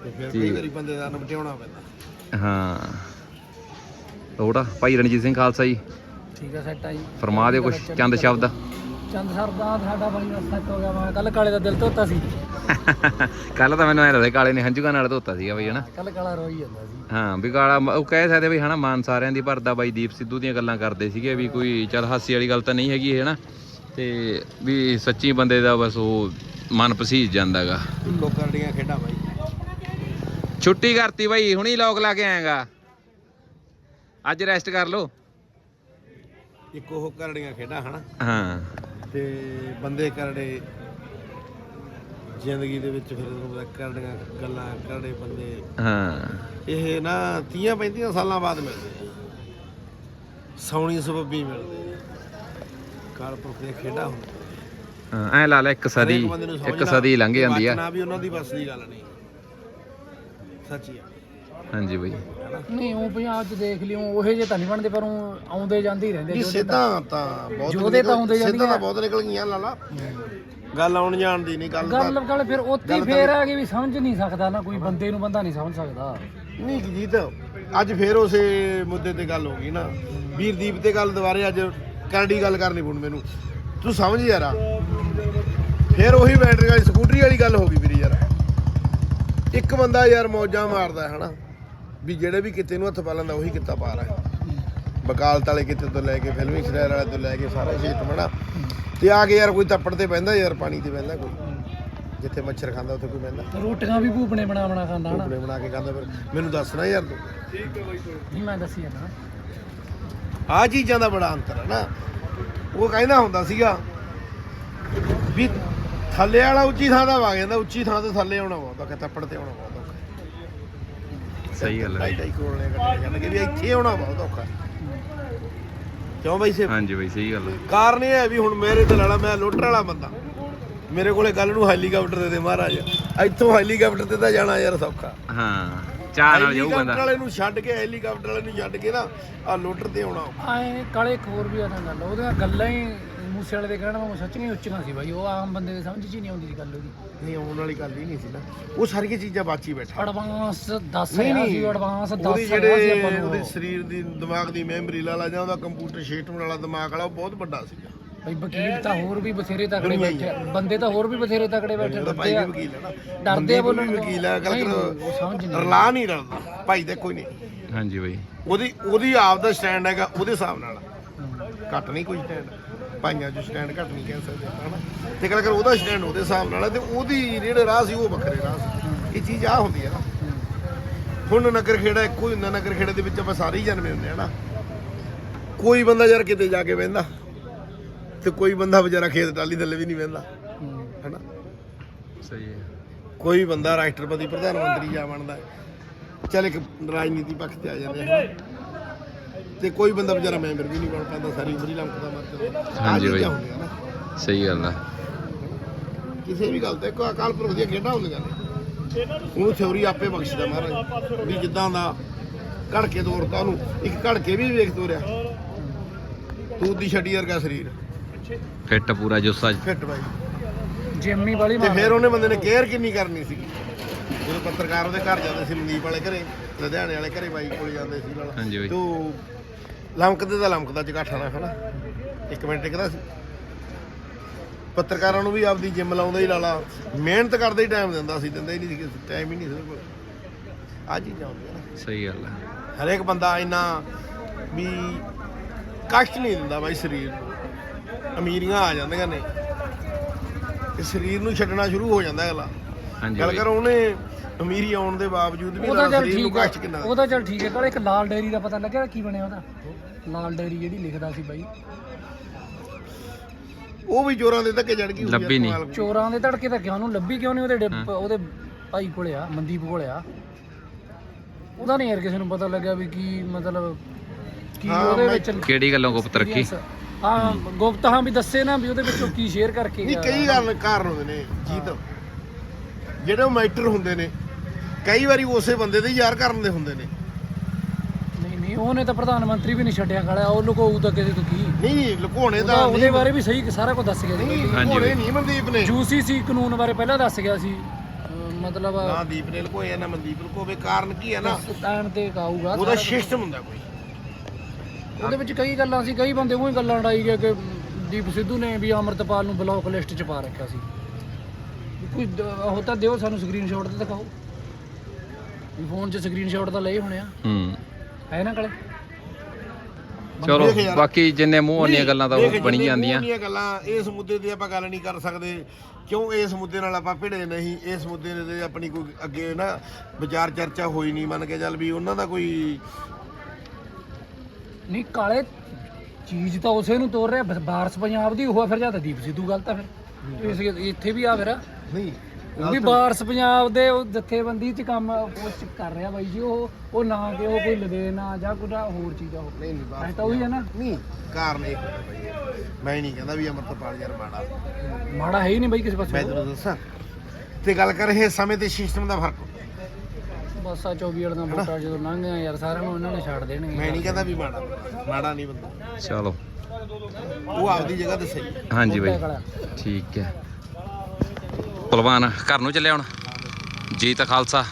ਤੇ ਫਿਰ ਕਈ ਵਾਰੀ ਬੰਦੇ ਦਾ ਨਿਪਟਾਉਣਾ ਪੈਂਦਾ। ਹਾਂ। ਲੋੜਾ ਭਾਈ ਰਣਜੀਤ ਸਿੰਘ ਖਾਲਸਾ ਜੀ। ਠੀਕ ਆ ਸੈੱਟ ਆ ਜੀ। ਫਰਮਾ ਦਿਓ ਕੁਛ ਚੰਦ ਸ਼ਬਦ। ਚੰਦ ਸਰ ਦਾ ਸਾਡਾ ਬਣੀ ਸੈੱਟ ਹੋ ਗਿਆ ਮੈਂ ਕੱਲ ਕਾਲੇ ਦਾ ਦਿਲ ਧੋਤਾ ਸੀ। ਕੱਲ ਤਾਂ ਮੈਨੂੰ ਐ ਲੱਗਦਾ ਕਾਲੇ ਨੇ ਹੰਝੂਆਂ ਨਾਲ ਧੋਤਾ ਸੀਗਾ ਬਈ ਹਨਾ? ਕੱਲ ਕਾਲਾ ਰੋਈ ਜਾਂਦਾ ਸੀ। ਹਾਂ ਵੀ ਕਾਲਾ ਉਹ ਕਹਿ ਸਕਦੇ ਵੀ ਹਨਾ ਮਾਨ ਸਾਰਿਆਂ ਦੀ ਭਰਦਾ ਬਾਈ ਦੀਪ ਸਿੱਧੂ ਦੀਆਂ ਗੱਲਾਂ ਕਰਦੇ ਸੀਗੇ ਵੀ ਕੋਈ ਚੱਲ ਹਾਸੀ ਵਾਲੀ ਗੱਲ ਤਾਂ ਨਹੀਂ ਹੈਗੀ ਇਹ ਹਨਾ? ਤੇ ਵੀ ਸੱਚੀ ਬੰਦੇ ਦਾ ਬਸ ਉਹ ਮਨ ਪਸੀਜ ਜਾਂਦਾਗਾ। ਲੋਕਾਂ ਦੀਆਂ ਖੇਡਾਂ ਬਾਈ। ਛੁੱਟੀ ਕਰਤੀ ਬਾਈ ਹੁਣੀ ਲੋਕ ਲਾ ਕੇ ਆਏਗਾ। ਅੱਜ ਰੈਸਟ ਕਰ ਲੋ ਇੱਕ ਉਹ ਕਰੜੀਆਂ ਖੇਡਾਂ ਹਨਾ? ਹਾਂ। ਤੇ ਬੰਦੇ ਕਰੜੇ ਜ਼ਿੰਦਗੀ ਦੇ ਵਿੱਚ ਫਿਰ ਤੁਹਾਨੂੰ ਪਤਾ ਕਰੜੀਆਂ ਗੱਲਾਂ ਕਰੜੇ ਬੰਦੇ। ਹਾਂ। ਇਹ ਨਾ 30 35 ਸਾਲਾਂ ਬਾਅਦ ਮਿਲਦੇ ਆ। ਸੌਣੀ ਸਬੱਬੀ ਮਿਲਦੇ ਕਾਲਪੁਰਖ ਦੀਆਂ ਖੇਡਾਂ ਹੁੰਦੀਆਂ ਹਾਂ, ਐ ਲਾ ਲੈ ਇੱਕ ਸਦੀ ਹਰੇਕ ਬੰਦੇ ਨੂੰ ਇੱਕ ਸਮਝਣਾ, ਸਦੀ ਲੰਘ ਜਾਂਦੀ ਆ। ਬਚਣਾ ਵੀ ਉਹਨਾਂ ਦੀ ਬਸ ਦੀ ਗੱਲ ਨਹੀਂ। ਸੱਚੀ ਆ। ਹਾਂਜੀ ਬਾਈ। ਨਹੀਂ ਉਹ ਪੰਜਾਬ ਚ ਦੇਖ ਲਿਓ ਉਹੇ ਜੇ ਤਾਂ ਨਹੀਂ ਬਣਦੇ ਪਰ ਉਹ ਆਉਂਦੇ ਜਾਂਦੇ ਹੀ ਰਹਿੰਦੇ ਇਹ ਸਿੱਧਾ ਤਾਂ ਬਹੁਤ ਜੋਧੇ ਤਾਂ ਆਉਂਦੇ ਸਿੱਧਾ ਜਾਂਦੀਆਂ। ਤਾਂ ਬਹੁਤ ਨਿਕਲ ਗਈਆਂ ਲਾਲਾ। ਗੱਲ ਆਉਣ ਜਾਣ ਦੀ ਨਹੀਂ ਗੱਲ ਗੱਲ ਗੱਲ ਫਿਰ ਉੱਥੇ ਫੇਰ ਆ ਗਈ ਵੀ ਸਮਝ ਨਹੀਂ ਸਕਦਾ ਨਾ ਕੋਈ ਬੰਦੇ ਨੂੰ ਬੰਦਾ ਨਹੀਂ ਸਮਝ ਸਕਦਾ। ਨਹੀਂ ਜੀਤ ਅੱਜ ਫੇਰ ਉਸੇ ਮੁੱਦੇ ਤੇ ਗੱਲ ਹੋ ਗਈ ਨਾ। ਵੀਰਦੀਪ ਤੇ ਗੱਲ ਦੁਬਾਰੇ ਅੱਜ ਕਰੜੀ ਗੱਲ ਕਰਨੀ ਪਊ ਮੈਨੂੰ। ਤੂੰ ਸਮਝ ਯਾਰਾ ਫੇਰ ਉਹੀ ਬੈਟਰੀ ਵਾਲੀ ਸਕੂਟਰੀ ਵਾਲੀ ਗੱਲ ਹੋ ਗਈ ਵੀਰੇ ਯਾਰ। ਇੱਕ ਬੰਦਾ ਯਾਰ ਮੌਜਾਂ ਮਾਰਦਾ ਹੈ ਹਨਾ। ਵੀ ਜਿਹੜੇ ਵੀ ਕਿਤੇ ਨੂੰ ਹੱਥ ਪਾ ਲੈਂਦਾ ਉਹੀ ਕਿੱਤਾ ਪਾ ਰਿਹਾ। ਬਕਾਲਤ ਵਾਲੇ ਕਿਤੇ ਤੋਂ ਲੈ ਕੇ ਫਿਲਮੀ ਸ਼ਹਿਰ ਵਾਲੇ ਤੋਂ ਲੈ ਕੇ ਸਾਰਾ ਖੇਤ ਮੜਾ ਤੇ ਆ ਕੇ ਯਾਰ ਕੋਈ ਤੱਪੜ ਤੇ ਬਹਿੰਦਾ ਯਾਰ ਪਾਣੀ ਤੇ ਬਹਿੰਦਾ ਕੋਈ। ਜਿੱਥੇ ਮੱਛਰ ਖਾਂਦਾ ਉੱਥੇ ਕੋਈ ਬਹਿੰਦਾ। ਰੋਟੀਆਂ ਵੀ ਭੂਪਣੇ ਬਣਾ ਬਣਾ ਖਾਂਦਾ ਹਨਾ। ਟੁਕੜੇ ਬਣਾ ਕੇ ਖਾਂਦਾ ਫਿਰ ਮੈਨੂੰ ਦੱਸਣਾ ਯਾਰ ਤੂੰ। ਨਹੀਂ ਮੈਂ ਦੱਸੀ ਜਾਂਦਾ ਆ ਚੀਜ਼ਾਂ ਦਾ ਬੜਾ ਅੰਤਰ ਹੈ ਨਾ। ਉਹ ਕਹਿੰਦਾ ਹੁੰਦਾ ਸੀਗਾ ਵੀ ਥੱਲੇ ਵਾਲਾ ਉੱਚੀ ਥਾਂ ਦਾ ਵਗ ਜਾਂਦਾ ਉੱਚੀ ਥਾਂ ਤੋਂ ਥੱਲੇ ਆਉਣਾ ਬਹੁਤ ਔਖਾ ਥੱਪੜ ਤੇ ਆਉਣਾ ਬਹੁਤ ਸਹੀ ਗੱਲ ਹੈ ਢਾਈ ਢਾਈ ਕਰੋੜ ਨੇ ਕੱਢੇ ਜਾਂਦੇ ਵੀ ਇੱਥੇ ਆਉਣਾ ਬਹੁਤ ਔਖਾ ਕਿਉਂ ਬਾਈ ਸੇ ਹਾਂਜੀ ਬਾਈ ਸਹੀ ਗੱਲ ਹੈ। ਕਾਰਨ ਇਹ ਹੈ ਵੀ ਹੁਣ ਮੇਰੇ ਤੇ ਲੜਾ ਮੈਂ ਲੋਟਰ ਵਾਲਾ ਬੰਦਾ। ਮੇਰੇ ਕੋਲੇ ਗੱਲ ਨੂੰ ਹੈਲੀਕਾਪਟਰ ਦੇ ਦੇ ਮਹਾਰਾਜ। ਇੱਥੋਂ ਹੈਲੀਕਾਪਟਰ ਤੇ ਤਾਂ ਜਾਣਾ ਯਾਰ ਸੌਖਾ। ਹਾਂ ਚਾਹ ਨਾਲ ਜਾਊ ਹੈਲੀਕਾਪਟਰ ਬੰਦਾ ਵਾਲੇ ਨੂੰ ਛੱਡ ਕੇ ਹੈਲੀਕਾਪਟਰ ਵਾਲੇ ਨੂੰ ਛੱਡ ਕੇ ਨਾ ਆ ਲੋਟਰ ਤੇ ਆਉਣਾ ਔਖਾ। ਆਏ ਕਾਲੇ ਇੱਕ ਹੋਰ ਵੀ ਆਦਾ ਗੱਲ ਉਹਦੀਆਂ ਗੱਲਾਂ ਹੀ ਮੂਸੇ ਵਾਲੇ ਦੇ ਕਹਿਣ ਵਾਂਗੂ ਸੱਚੀਆਂ ਹੀ ਉੱਚੀਆਂ ਸੀ ਬਾਈ ਉਹ ਆਮ ਬੰਦੇ ਦੇ ਸਮਝ 'ਚ ਹੀ ਨਹੀਂ ਆਉਂਦੀ ਸੀ ਗੱਲ ਉਹਦੀ। ਨਹੀਂ ਆਉਣ ਵਾਲੀ ਗੱਲ ਹੀ ਨਹੀਂ ਸੀ ਨਾ। ਉਹ ਸਾਰੀਆਂ ਚੀਜ਼ਾਂ ਬਾਚੀ ਬੈਠਾ ਐਡਵਾਂਸ ਦੱਸ ਰਿਹਾ ਸੀ ਐਡਵਾਂਸ ਦੱਸ ਉਹਦੀ ਰਿਹਾ ਸੀ ਆਪਾਂ ਨੂੰ। ਉਹਦੇ ਸਰੀਰ ਦੀ ਦਿਮਾਗ ਦੀ ਮੈਮਰੀ ਲਾ ਲਾ ਜਾਂ ਉਹਦਾ ਕੰਪਿਊਟਰ ਸ਼ੀਟਮ ਵਾਲਾ ਦਿਮਾਗ ਵਾਲਾ ਉਹ ਬਹੁਤ ਵੱਡਾ ਸੀਗਾ। ਬਈ ਵਕੀਲ ਤਾਂ ਹੋਰ ਵੀ ਬਥੇਰੇ ਤਕੜੇ ਬੈਠੇ ਆ। ਬੰਦੇ ਤਾਂ ਹੋਰ ਵੀ ਬਥੇਰੇ ਤਕੜੇ ਬੈਠੇ ਉਹਦਾ ਡਰਦੇ ਭਾਈ ਆ। ਵਕੀਲ ਹੈ ਨਾ। ਡਰਦੇ ਆ ਬੋਲਣ ਤੋਂ। ਵਕੀਲ ਹੈ ਗੱਲ ਨਹੀਂ, ਕਰ। ਉਹ ਸਮਝ ਨਹੀਂ ਰਲਾ ਨਹੀਂ ਰਲਦਾ। ਭਾਈ ਦੇ ਕੋਈ ਨਹੀਂ। ਹਾਂਜੀ ਬਾਈ। ਉਹਦੀ ਉਹਦੀ ਆਪ ਦਾ ਸਟੈਂਡ ਹੈਗਾ ਉਹਦੇ ਹਿਸਾਬ ਨਾਲ। ਘੱਟ ਨਹੀਂ ਕੋਈ ਸਟੈਂਡ ਭਾਈਆਂ ਜੋ ਸਟੈਂਡ ਘੱਟ ਨਹੀਂ ਕਹਿ ਸਕਦੇ ਹਨਾ? ਤੇ ਗੱਲ ਕਰ ਉਹਦਾ ਸਟੈਂਡ ਉਹਦੇ ਹਿਸਾਬ ਨਾਲ ਹੈ ਤੇ ਉਹਦੀ ਜਿਹੜੇ ਰਾਹ ਸੀ ਉਹ ਵੱਖਰੇ ਰਾਹ ਸੀ। ਇਹ ਚੀਜ਼ ਆ ਹੁੰਦੀ ਹੈ ਨਾ। ਹੁਣ ਨਗਰ ਖੇੜਾ ਇੱਕੋ ਹੀ ਹੁੰਦਾ ਨਗਰ ਖੇੜੇ ਦੇ ਵਿੱਚ ਆਪਾਂ ਸਾਰੇ ਹੀ ਜਨਮੇ ਹੁੰਦੇ ਆ ਨਾ। ਕੋਈ ਬੰਦਾ ਯਾਰ ਕਿਤੇ ਜਾ ਕੇ ਬਹਿੰਦਾ ਤੇ ਕੋਈ ਬੰਦਾ ਵਿਚਾਰਾ ਖੇਤ ਟਾਲੀ ਥੱਲੇ ਵੀ ਨਹੀਂ ਬਹਿੰਦਾ ਹੈਨਾ? ਸਹੀ ਹੈ। ਕੋਈ ਬੰਦਾ ਰਾਸ਼ਟਰਪਤੀ ਪ੍ਰਧਾਨ ਮੰਤਰੀ ਜਾ ਬਣਦਾ ਚੱਲ ਇੱਕ ਰਾਜਨੀਤੀ ਪੱਖ ਤੇ ਆ ਜਾਂਦੇ ਆ ਤੇ ਕੋਈ ਬੰਦਾ ਵਿਚਾਰਾ ਮੈਂਬਰ ਵੀ ਨਹੀਂ ਬਣ ਪਾਉਂਦਾ ਸਾਰੀ ਉਮਰ ਹੀ ਲੰਕਦਾ ਮਰ ਜਾਂਦਾ। ਆਹ ਹਾਂਜੀ ਬਾਈ। ਸਹੀ ਗੱਲ ਆ। ਕਿਸੇ ਵੀ ਗੱਲ ਤੇ ਕੋਈ ਅਕਾਲ ਪੁਰਖ ਦੀਆਂ ਖੇਡਾਂ ਹੁੰਦੀਆਂ ਨੇ। ਉਹਨੂੰ ਥਿਉਰੀ ਆਪੇ ਬਖਸ਼ਦਾ ਮਹਾਰਾਜ। ਵੀ ਜਿੱਦਾਂ ਦਾ ਘੜ ਕੇ ਤੋਰਤਾ ਉਹਨੂੰ ਇੱਕ ਘੜ ਕੇ ਵੀ ਵੇਖ ਤੋਰਿਆ ਤੂੰ ਦੀ ਛੱਡੀ ਵਰਗਾ ਸਰੀਰ। ਫਿੱਟ ਪੂਰਾ ਜੁੱਸਾ ਫਿੱਟ ਬਾਈ। ਜਿੰਮੀ ਵਾਲੀ ਤੇ ਮਾਰ ਫਿਰ ਉਹਨੇ ਬੰਦੇ ਨੇ ਕੇਅਰ ਕਿੰਨੀ ਕਰਨੀ ਸੀ? ਜਦੋਂ ਪੱਤਰਕਾਰ ਉਹਦੇ ਘਰ ਜਾਂਦੇ ਸੀ ਮਨਦੀਪ ਵਾਲੇ ਘਰੇ ਲੁਧਿਆਣੇ ਵਾਲੇ ਘਰੇ ਬਾਈ ਕੋਲ ਜਾਂਦੇ ਸੀ ਨਾਲ। ਹਾਂਜੀ ਬਾਈ। ਤੂੰ ਲਮਕਦੇ ਦਾ ਲਮਕਦਾ ਚਗਾਠਾ ਨਾ ਖੜਾ ਇੱਕ ਮਿੰਟ ਸੀ ਪੱਤਰਕਾਰਾਂ ਨੂੰ ਵੀ ਆਪਦੀ ਜਿੰਮ ਲਾਉਂਦਾ ਹੀ ਲਾਲਾ ਮਿਹਨਤ ਕਰਦੇ ਹੀ ਟਾਈਮ ਦਿੰਦਾ ਸੀ ਦਿੰਦਾ ਹੀ ਨਹੀਂ ਸੀ ਟਾਈਮ ਹੀ ਨਹੀਂ ਸੀ ਕੋਲ। ਆ ਚੀਜ਼ਾਂ ਹੁੰਦੀਆਂ ਸਹੀ ਗੱਲ ਆ। ਹਰੇਕ ਬੰਦਾ ਇੰਨਾ ਵੀ ਕਸ਼ਟ ਨਹੀਂ ਦਿੰਦਾ ਬਾਈ ਸਰੀਰ ਨੂੰ। ਅਮੀਰੀਆਂ ਆ ਜਾਂਦੀਆਂ ਨੇ। ਤੇ ਸਰੀਰ ਨੂੰ ਛੱਡਣਾ ਸ਼ੁਰੂ ਹੋ ਜਾਂਦਾ ਅਗਲਾ। ਹਾਂਜੀ ਗੱਲ। ਕਰ ਉਹਨੇ ਅਮੀਰੀ ਆਉਣ ਦੇ ਬਾਵਜੂਦ ਵੀ ਉਹਦਾ ਚੱਲ ਨੂੰ ਠੀਕ ਕਿੰਨਾ ਉਹਦਾ ਚੱਲ ਠੀਕ ਹੈ ਕਾਲੇ ਇੱਕ ਲਾਲ ਡਾਇਰੀ ਦਾ ਪਤਾ ਲੱਗਿਆ ਕੀ ਬਣਿਆ ਉਹਦਾ? ਲਾਲ ਡਾਇਰੀ ਜਿਹੜੀ ਲਿਖਦਾ ਸੀ ਬਾਈ। ਉਹ ਵੀ ਜੋਰਾਂ ਦੇ ਧੱਕੇ ਚੜ ਗਈ ਆ ਲੱਭੀ ਨਹੀਂ। ਚੋਰਾਂ ਦੇ ਧੜਕੇ ਤਾਂ ਕਿਉਂ ਉਹਨੂੰ ਲੱਭੀ ਕਿਉਂ ਨਹੀਂ ਉਹਦੇ ਡਿੱਪ- ਉਹਦੇ ਭਾਈ ਕੋਲੇ ਆ ਮਨਦੀਪ ਕੋਲੇ ਆ। ਉਹਦਾ ਨਹੀਂ ਯਾਰ ਕਿਸੇ ਨੂੰ ਪਤਾ ਲੱਗਿਆ ਵੀ ਕੀ ਮਤਲਬ ਕੀ ਉਹਦੇ ਵਿੱਚ ਕਿਹੜੀ ਗੱਲੋਂ ਗੁਪਤ ਰੱਖੀ? ਹਾਂ ਗੁਪਤ ਹਾਂ ਵੀ ਦੱਸੇ ਨਾ ਵੀ ਉਹਦੇ ਵਿੱਚੋਂ ਕੀ ਸ਼ੇਅਰ ਕਰਕੇ ਨਹੀਂ। ਕਈ ਗੱਲ ਕਾਰਨ ਹੁੰਦੇ ਨੇ ਜੀਤ। ਜਿਹੜੇ ਮੈਟਰ ਹੁੰਦੇ ਨੇ ਕਈ ਵਾਰੀ ਉਸੇ ਬੰਦੇ ਦੇ ਯਾਰ ਕਰਨ ਦੇ ਹੁੰਦੇ ਨੇ। ਨਹੀਂ ਨਹੀਂ ਉਹਨੇ ਤਾਂ ਪ੍ਰਧਾਨ ਮੰਤਰੀ ਵੀ ਨਹੀਂ ਛੱਡਿਆ ਖੜਾ ਉਹ ਲੁਕਾਊ ਤਾਂ ਕਿਸੇ ਤੋਂ ਕੀ? ਨਹੀਂ ਲੁਕਾਉਣੇ ਉਹਦਾ ਦਾ ਉਹਦੇ ਬਾਰੇ ਵੀ ਸਹੀ ਸਾਰਾ ਕੁਝ ਦੱਸ ਗਿਆ ਸੀ। ਨਹੀਂ ਹਾਂਜੀ। ਨਹੀਂ ਮਨਦੀਪ ਨੇ। ਜੂਸੀ ਸੀ ਕਾਨੂੰਨ ਬਾਰੇ ਪਹਿਲਾਂ ਦੱਸ ਗਿਆ ਸੀ। ਅਹ ਮਤਲਬ ਨਾ ਦੀਪ ਨੇ ਲੁਕੋਏ ਨਾ ਮਨਦੀਪ ਲੁਕੋਵੇ ਕਾਰਨ ਕੀ ਹੈ ਨਾ? ਟਾਈਮ ਤੇ ਆਊਗਾ ਉਹਦਾ ਸਿਸਟਮ ਹੁੰਦਾ ਕੋਈ। ਉਹਦੇ ਵਿੱਚ ਕਈ ਗੱਲਾਂ ਸੀ ਕਈ ਬੰਦੇ ਉਹੀ ਗੱਲਾਂ ਉਡਾਈ ਗਏ ਕਿ ਦੀਪ ਸਿੱਧੂ ਨੇ ਵੀ ਅਮਰਤਪਾਲ ਨੂੰ ਬਲੌਕ ਲਿਸਟ 'ਚ ਪਾ ਰੱਖਿਆ ਸੀ। ਕੋਈ ਦ- ਉਹ ਤਾਂ ਦਿਓ ਸਾਨੂੰ ਸਕਰੀਨਸ਼ਾਟ ਤੇ ਦਿਖਾਓ। ਵੀ ਫੋਨ 'ਚ ਸਕਰੀਨਸ਼ਾਟ ਤਾਂ ਲਏ ਹੋਣੇ ਆ। ਹੂੰ। ਹੈ ਨਾ ਕਲੇ? ਚਲੋ। ਬਾਕੀ ਜਿੰਨੇ ਮੂੰਹ ਉਹਨੀਆਂ ਗੱਲਾਂ ਤਾਂ ਉਹ ਬਣੀ ਜਾਂਦੀਆਂ। ਦੀਆਂ ਗੱਲਾਂ ਇਸ ਮੁੱਦੇ ਤੇ ਆਪਾਂ ਗੱਲ ਨਹੀਂ ਕਰ ਸਕਦੇ। ਕਿਉਂ ਇਸ ਮੁੱਦੇ ਨਾਲ ਆਪਾਂ ਭਿੜੇ ਨਹੀਂ? ਇਸ ਮੁੱਦੇ ਦੇ ਆਪਣੀ ਕੋਈ ਅੱਗੇ ਨਾ ਵਿਚਾਰ ਚਰਚਾ ਹੋਈ ਨਹੀਂ ਮੰਨ ਕੇ ਚੱਲ ਵੀ ਉਹਨਾਂ ਦਾ ਕੋਈ ਨਹੀਂ ਕਾਲੇ ਚੀਜ਼ ਤਾਂ ਉਸੇ ਨੂੰ ਤੋੜ ਰਿਹਾ। ਬਸ ਬਾਰਸ ਪੰਜਾਬ ਦੀ ਉਹ ਆ ਫਿਰ ਜਾਂ ਤਾਂ ਦੀਪ ਸਿੱਧੂ ਗਲਤ ਆ ਫਿਰ। ਇਸ ਇੱਥੇ ਵੀ ਆ ਫਿਰ। ਨਹੀਂ। ਉਹ ਵੀ ਬਾਰਸ ਪੰਜਾਬ ਦੇ ਉਹ ਜਥੇਬੰਦੀ ਚ ਕੰਮ ਉਹ ਚ ਕਰ ਰਿਹਾ ਬਾਈ ਜੀ ਉਹ ਉਹ ਨਾ ਕਿ ਉਹ ਕੋਈ ਲਵੇਨਾ ਜਾਂ ਕੋਈ ਹੋਰ ਚੀਜ਼ ਆ ਉਹ ਨਹੀਂ ਨਹੀਂ ਐ ਬਸ ਤਾਂ ਉਹੀ ਹੈ ਨਾ। ਨਹੀਂ ਕਾਰਨ ਇਹ ਹੁੰਦਾ ਬਈ ਮੈਂ ਨਹੀਂ ਕਹਿੰਦਾ ਵੀ ਅਮਰਤਪਾਲ ਯਾਰ ਮਾੜਾ। ਮਾੜਾ ਹੈ ਹੀ ਨਹੀਂ ਬਾਈ ਕਿਸੇ ਪਾਸੇ। ਮੈਂ ਤੈਨੂੰ ਦੱਸਾਂ ਤੇ ਗੱਲ ਕਰ ਇਹ ਸਮੇਂ ਤੇ ਸਿਸਟਮ ਦਾ ਫ਼ਰਕ। ਬਸ ਆ 24 ਵਾਲਾ ਦਾ ਵੋਟਾਂ ਜਦੋਂ ਲੰਘਿਆ ਯਾਰ ਸਾਰਿਆਂ ਨੂੰ ਉਹਨਾਂ ਨੇ ਛੱਡ ਦੇਣਗੇ। ਮੈਂ ਨਹੀਂ ਕਹਿੰਦਾ ਵੀ ਮਾੜਾ। ਮਾੜਾ ਨਹੀਂ ਬੰਦਾ। ਚਲੋ। ਉਹ ਆਪਦੀ ਜਗ੍ਹਾ ਤੇ ਸਹੀ। ਹੈ। ਹਾਂਜੀ ਬਾਈ। ਠੀਕ ਹੈ। ਪਹਿਲਵਾਨ ਘਰ ਨੂੰ ਚੱਲਿਆ ਹੁਣ। ਜੀਤ ਖਾਲਸਾ।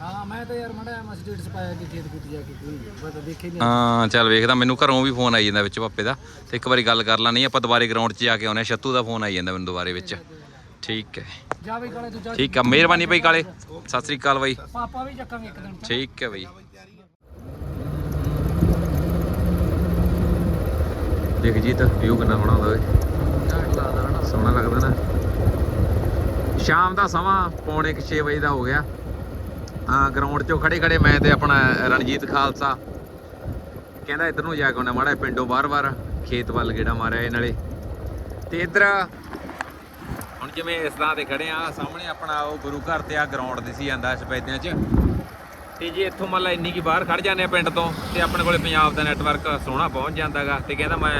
ਹਾਂ ਮੈਂ ਤਾਂ ਯਾਰ ਮੜਾ ਮਸਜਿਦ ਚ ਪਾਇਆ ਕਿ ਖੇਤ ਕੁੱਤ ਜਾ ਕੇ ਕੋਈ ਮੈਂ ਤਾਂ ਦੇਖੇ ਨਹੀਂ। ਹਾਂ ਚੱਲ ਵੇਖਦਾ ਮੈਨੂੰ ਘਰੋਂ ਵੀ ਫੋਨ ਆਈ ਜਾਂਦਾ ਵਿੱਚ ਪਾਪੇ ਦਾ। ਤੇ ਇੱਕ ਵਾਰੀ ਗੱਲ ਕਰ ਲਾ ਨਹੀਂ ਆਪਾਂ ਦੁਬਾਰੇ ਗਰਾਊਂਡ 'ਚ ਜਾ ਕੇ ਆਉਨੇ ਛੱਤੂ ਦਾ ਫੋਨ ਆਈ ਜਾਂਦਾ ਮੈਨੂੰ ਦੁਬਾਰੇ ਵਿੱਚ। ਠੀਕ ਹੈ। ਜਾ ਬਈ ਕਾਲੇ ਤੂੰ ਜਾ। ਠੀਕ ਆ ਮਿਹਰਬਾਨੀ ਬਾਈ ਕਾਲੇ। ਸਤਿ ਸ੍ਰੀ ਅਕਾਲ ਬਾਈ। ਪਾਪਾ ਵੀ ਚੱਕਾਂਗੇ ਇੱਕ ਦਿਨ ਚ। ਠੀਕ ਹੈ ਬਾਈ। ਦੇਖ ਜੀ ਤਾਂ ਵਿਊ ਕਿੰਨਾ ਸੋਹਣਾ ਹੁੰਦਾ ਓਏ। ਸੋਹਣਾ ਲੱਗਦਾ ਨਾ। ਸ਼ਾਮ ਦਾ ਸਮਾਂ ਪੌਣੇ 6 ਵਜੇ ਦਾ ਹੋ ਗਿਆ। ਆ ਗਰਾਊਂਡ 'ਚੋਂ ਖੜੇ ਖੜੇ ਮੈਂ ਤੇ ਆਪਣਾ ਰਣਜੀਤ ਖਾਲਸਾ ਕਹਿੰਦਾ ਇੱਧਰ ਨੂੰ ਜਾ ਕੇ ਆਉਣਾ ਮਾੜਾ ਪਿੰਡੋਂ ਬਾਰ-ਬਾਰ ਖੇਤ ਵੱਲ ਗੇੜਾ ਮਾਰਿਆ ਇਹ ਨਾਲੇ ਤੇ ਇੱਧਰ ਹੁਣ ਜਿਵੇਂ ਇਸ ਤਰ੍ਹਾਂ ਤੇ ਖੜੇ ਆ, ਸਾਹਮਣੇ ਆਪਣਾ ਉਹ ਗੁਰੂ ਘਰ ਤੇ ਆ ਗਰਾਊਂਡ ਦਿਸੀ ਜਾਂਦਾ ਸਪੈਦਿਆਂ 'ਚ। ਤੇ ਜੇ ਇੱਥੋਂ ਮੰਨ ਲਾ ਇੰਨੀ ਕੀ ਬਾਹਰ ਖੜ ਜਾਂਦੇ ਆ ਪਿੰਡ ਤੋਂ ਤੇ ਆਪਣੇ ਕੋਲੇ ਪੰਜਾਬ ਦਾ ਨੈਟਵਰਕ ਸੋਹਣਾ ਪਹੁੰਚ ਜਾਂਦਾਗਾ ਤੇ ਕਹਿੰਦਾ ਮੈਂ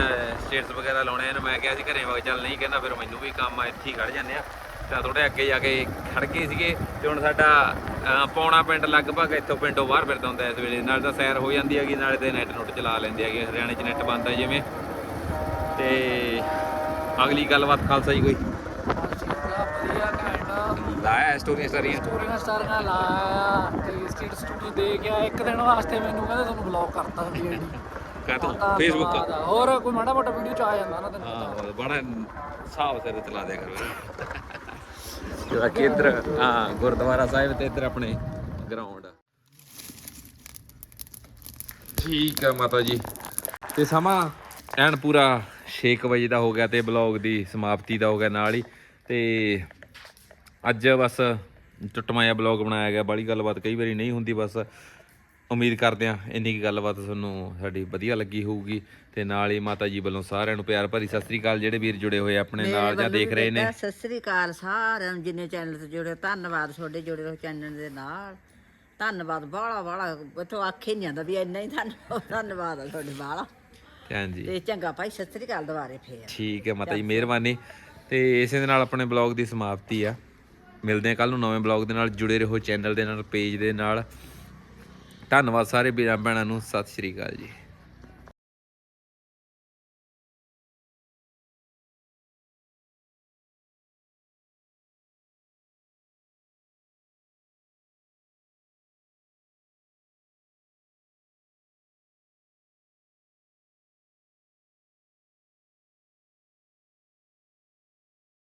ਸਟੇਟਸ ਵਗੈਰਾ ਲਾਉਣੇ ਆ ਮੈਂ ਕਿਹਾ ਸੀ ਘਰੇ ਵਗ ਚੱਲ ਨਹੀਂ, ਕਹਿੰਦਾ ਫਿਰ ਮੈਨੂੰ ਵੀ ਕੰਮ ਆ, ਇੱਥੇ ਹੀ ਖੜ ਜਾਂਦੇ ਆ। ਤਾਂ ਥੋੜੇ ਅੱਗੇ ਜਾ ਕੇ ਖੜ ਗਏ ਸੀਗੇ ਤੇ ਹੁਣ ਸਾਡਾ ਪੌਣਾ ਪਿੰਡ ਲਗਭਗ ਇੱਥੋਂ ਪਿੰਡੋਂ ਬਾਹਰ ਫਿਰਦਾ ਹੁੰਦਾ ਇਸ ਵੇਲੇ। ਨਾਲ ਤਾਂ ਸੈਰ ਹੋ ਜਾਂਦੀ ਹੈਗੀ ਨਾਲੇ ਤੇ ਨੈਟ ਨੁੱਟ ਚਲਾ ਲੈਂਦੇ ਹੈਗੇ ਹਰਿਆਣੇ 'ਚ ਨੈਟ ਬੰਦ ਹੈ ਜਿਵੇਂ। ਤੇ ਅਗਲੀ ਗੱਲਬਾਤ ਖਾਲਸਾ ਜੀ ਕੋਈ? ਲਾਇਆ ਸਟੋਰੀਆਂ ਸਾਰੀਆਂ? ਸਟੋਰੀਆਂ ਸਟਾਰੀਆਂ ਲਾਇਆ ਤੇ ਸਟੇਟ ਸਟੂਡੀਓ ਦੇ ਗਿਆ ਇੱਕ ਦਿਨ ਵਾਸਤੇ ਮੈਨੂੰ ਕਹਿੰਦੇ ਤੁਹਾਨੂੰ ਬਲੌਕ ਕਰਤਾ ਵੀ ਆਈਡੀ ਕਾ ਤੂੰ ਫੇਸਬੁੱਕ ਹੋਰ ਕੋਈ ਮਾੜਾ ਮੋਟਾ ਵੀਡੀਓ ਚ ਆ ਜਾਂਦਾ ਨਾ ਤੈਨੂੰ ਹਾਂ ਬੜਾ ਹਿਸਾਬ ਸਿਰ ਚਲਾ ਦਿਆ ਕਰੋ। ਜਿਹੜਾ ਕਿ ਇੱਧਰ, ਹਾਂ, ਗੁਰਦੁਆਰਾ ਸਾਹਿਬ ਤੇ ਇੱਧਰ ਆਪਣੇ ਗਰਾਊਂਡ ਠੀਕ ਆ ਮਾਤਾ ਜੀ। ਤੇ ਸਮਾਂ ਐਨ ਪੂਰਾ 6 ਵਜੇ ਦਾ ਹੋ ਗਿਆ ਤੇ ਬਲੌਗ ਦੀ ਸਮਾਪਤੀ ਦਾ ਹੋ ਗਿਆ ਨਾਲ ਹੀ। ਤੇ ਅੱਜ ਬਸ ਟੁੱਟਮਾਇਆ ਬਲੌਗ ਬਣਾਇਆ ਗਿਆ ਬਾਲੀ ਗੱਲਬਾਤ ਕਈ ਵਾਰੀ ਨਹੀਂ ਹੁੰਦੀ ਬਸ। ਉਮੀਦ ਕਰਦੇ ਆ ਇੰਨੀ ਕੀ ਗੱਲਬਾਤ ਤੁਹਾਨੂੰ ਸਾਡੀ ਵਧੀਆ ਲੱਗੀ ਹੋਊਗੀ ਤੇ ਨਾਲ ਹੀ ਮਾਤਾ ਜੀ ਵੱਲੋਂ ਸਾਰਿਆਂ ਨੂੰ ਪਿਆਰ ਭਰੀ ਸਤਿ ਸ੍ਰੀ ਅਕਾਲ ਜਿਹੜੇ ਵੀਰ ਜੁੜੇ ਹੋਏ ਆਪਣੇ ਨਾਲ ਜਾਂ ਦੇਖ ਰਹੇ ਨੇ। ਸਤਿ ਸ੍ਰੀ ਅਕਾਲ ਸਾਰਿਆਂ ਨੂੰ ਜਿੰਨੇ ਚੈਨਲ ਤੇ ਜੁੜੇ ਹੋ। ਧੰਨਵਾਦ ਤੁਹਾਡੇ ਜੁੜੇ ਹੋ ਚੈਨਲ ਦੇ ਨਾਲ। ਧੰਨਵਾਦ ਬਾਹਲਾ ਬਾਹਲਾ ਇੱਥੋਂ ਆਖੇ ਨਹੀਂ ਜਾਂਦਾ ਵੀ ਇੰਨਾ ਹੀ ਧੰਨਵਾਦ ਧੰਨਵਾਦ ਆ ਤੁਹਾਡੇ ਬਾਹਲਾ। ਹਾਂਜੀ। ਤੇ ਚੰਗਾ ਭਾਈ ਸਤਿ ਸ੍ਰੀ ਅਕਾਲ ਦੁਬਾਰੇ ਫੇਰ। ਠੀਕ ਹੈ ਮਾਤਾ ਜੀ ਮਿਹਰਬਾਨੀ। ਤੇ ਇਸੇ ਦੇ ਨਾਲ ਆਪਣੇ ਬਲੌਗ ਦੀ ਸਮਾਪਤੀ ਆ। ਮਿਲਦੇ ਆ ਕੱਲ ਨੂੰ ਨਵੇਂ ਬਲੌਗ ਦੇ ਨਾਲ ਜੁੜੇ ਰਹੋ ਚੈਨਲ ਦੇ ਨਾਲ ਪੇਜ ਦੇ ਨਾਲ। ਧੰਨਵਾਦ ਸਾਰੇ ਵੀਰਾਂ ਭੈਣਾਂ ਨੂੰ। ਸਤਿ ਸ਼੍ਰੀ ਅਕਾਲ ਜੀ।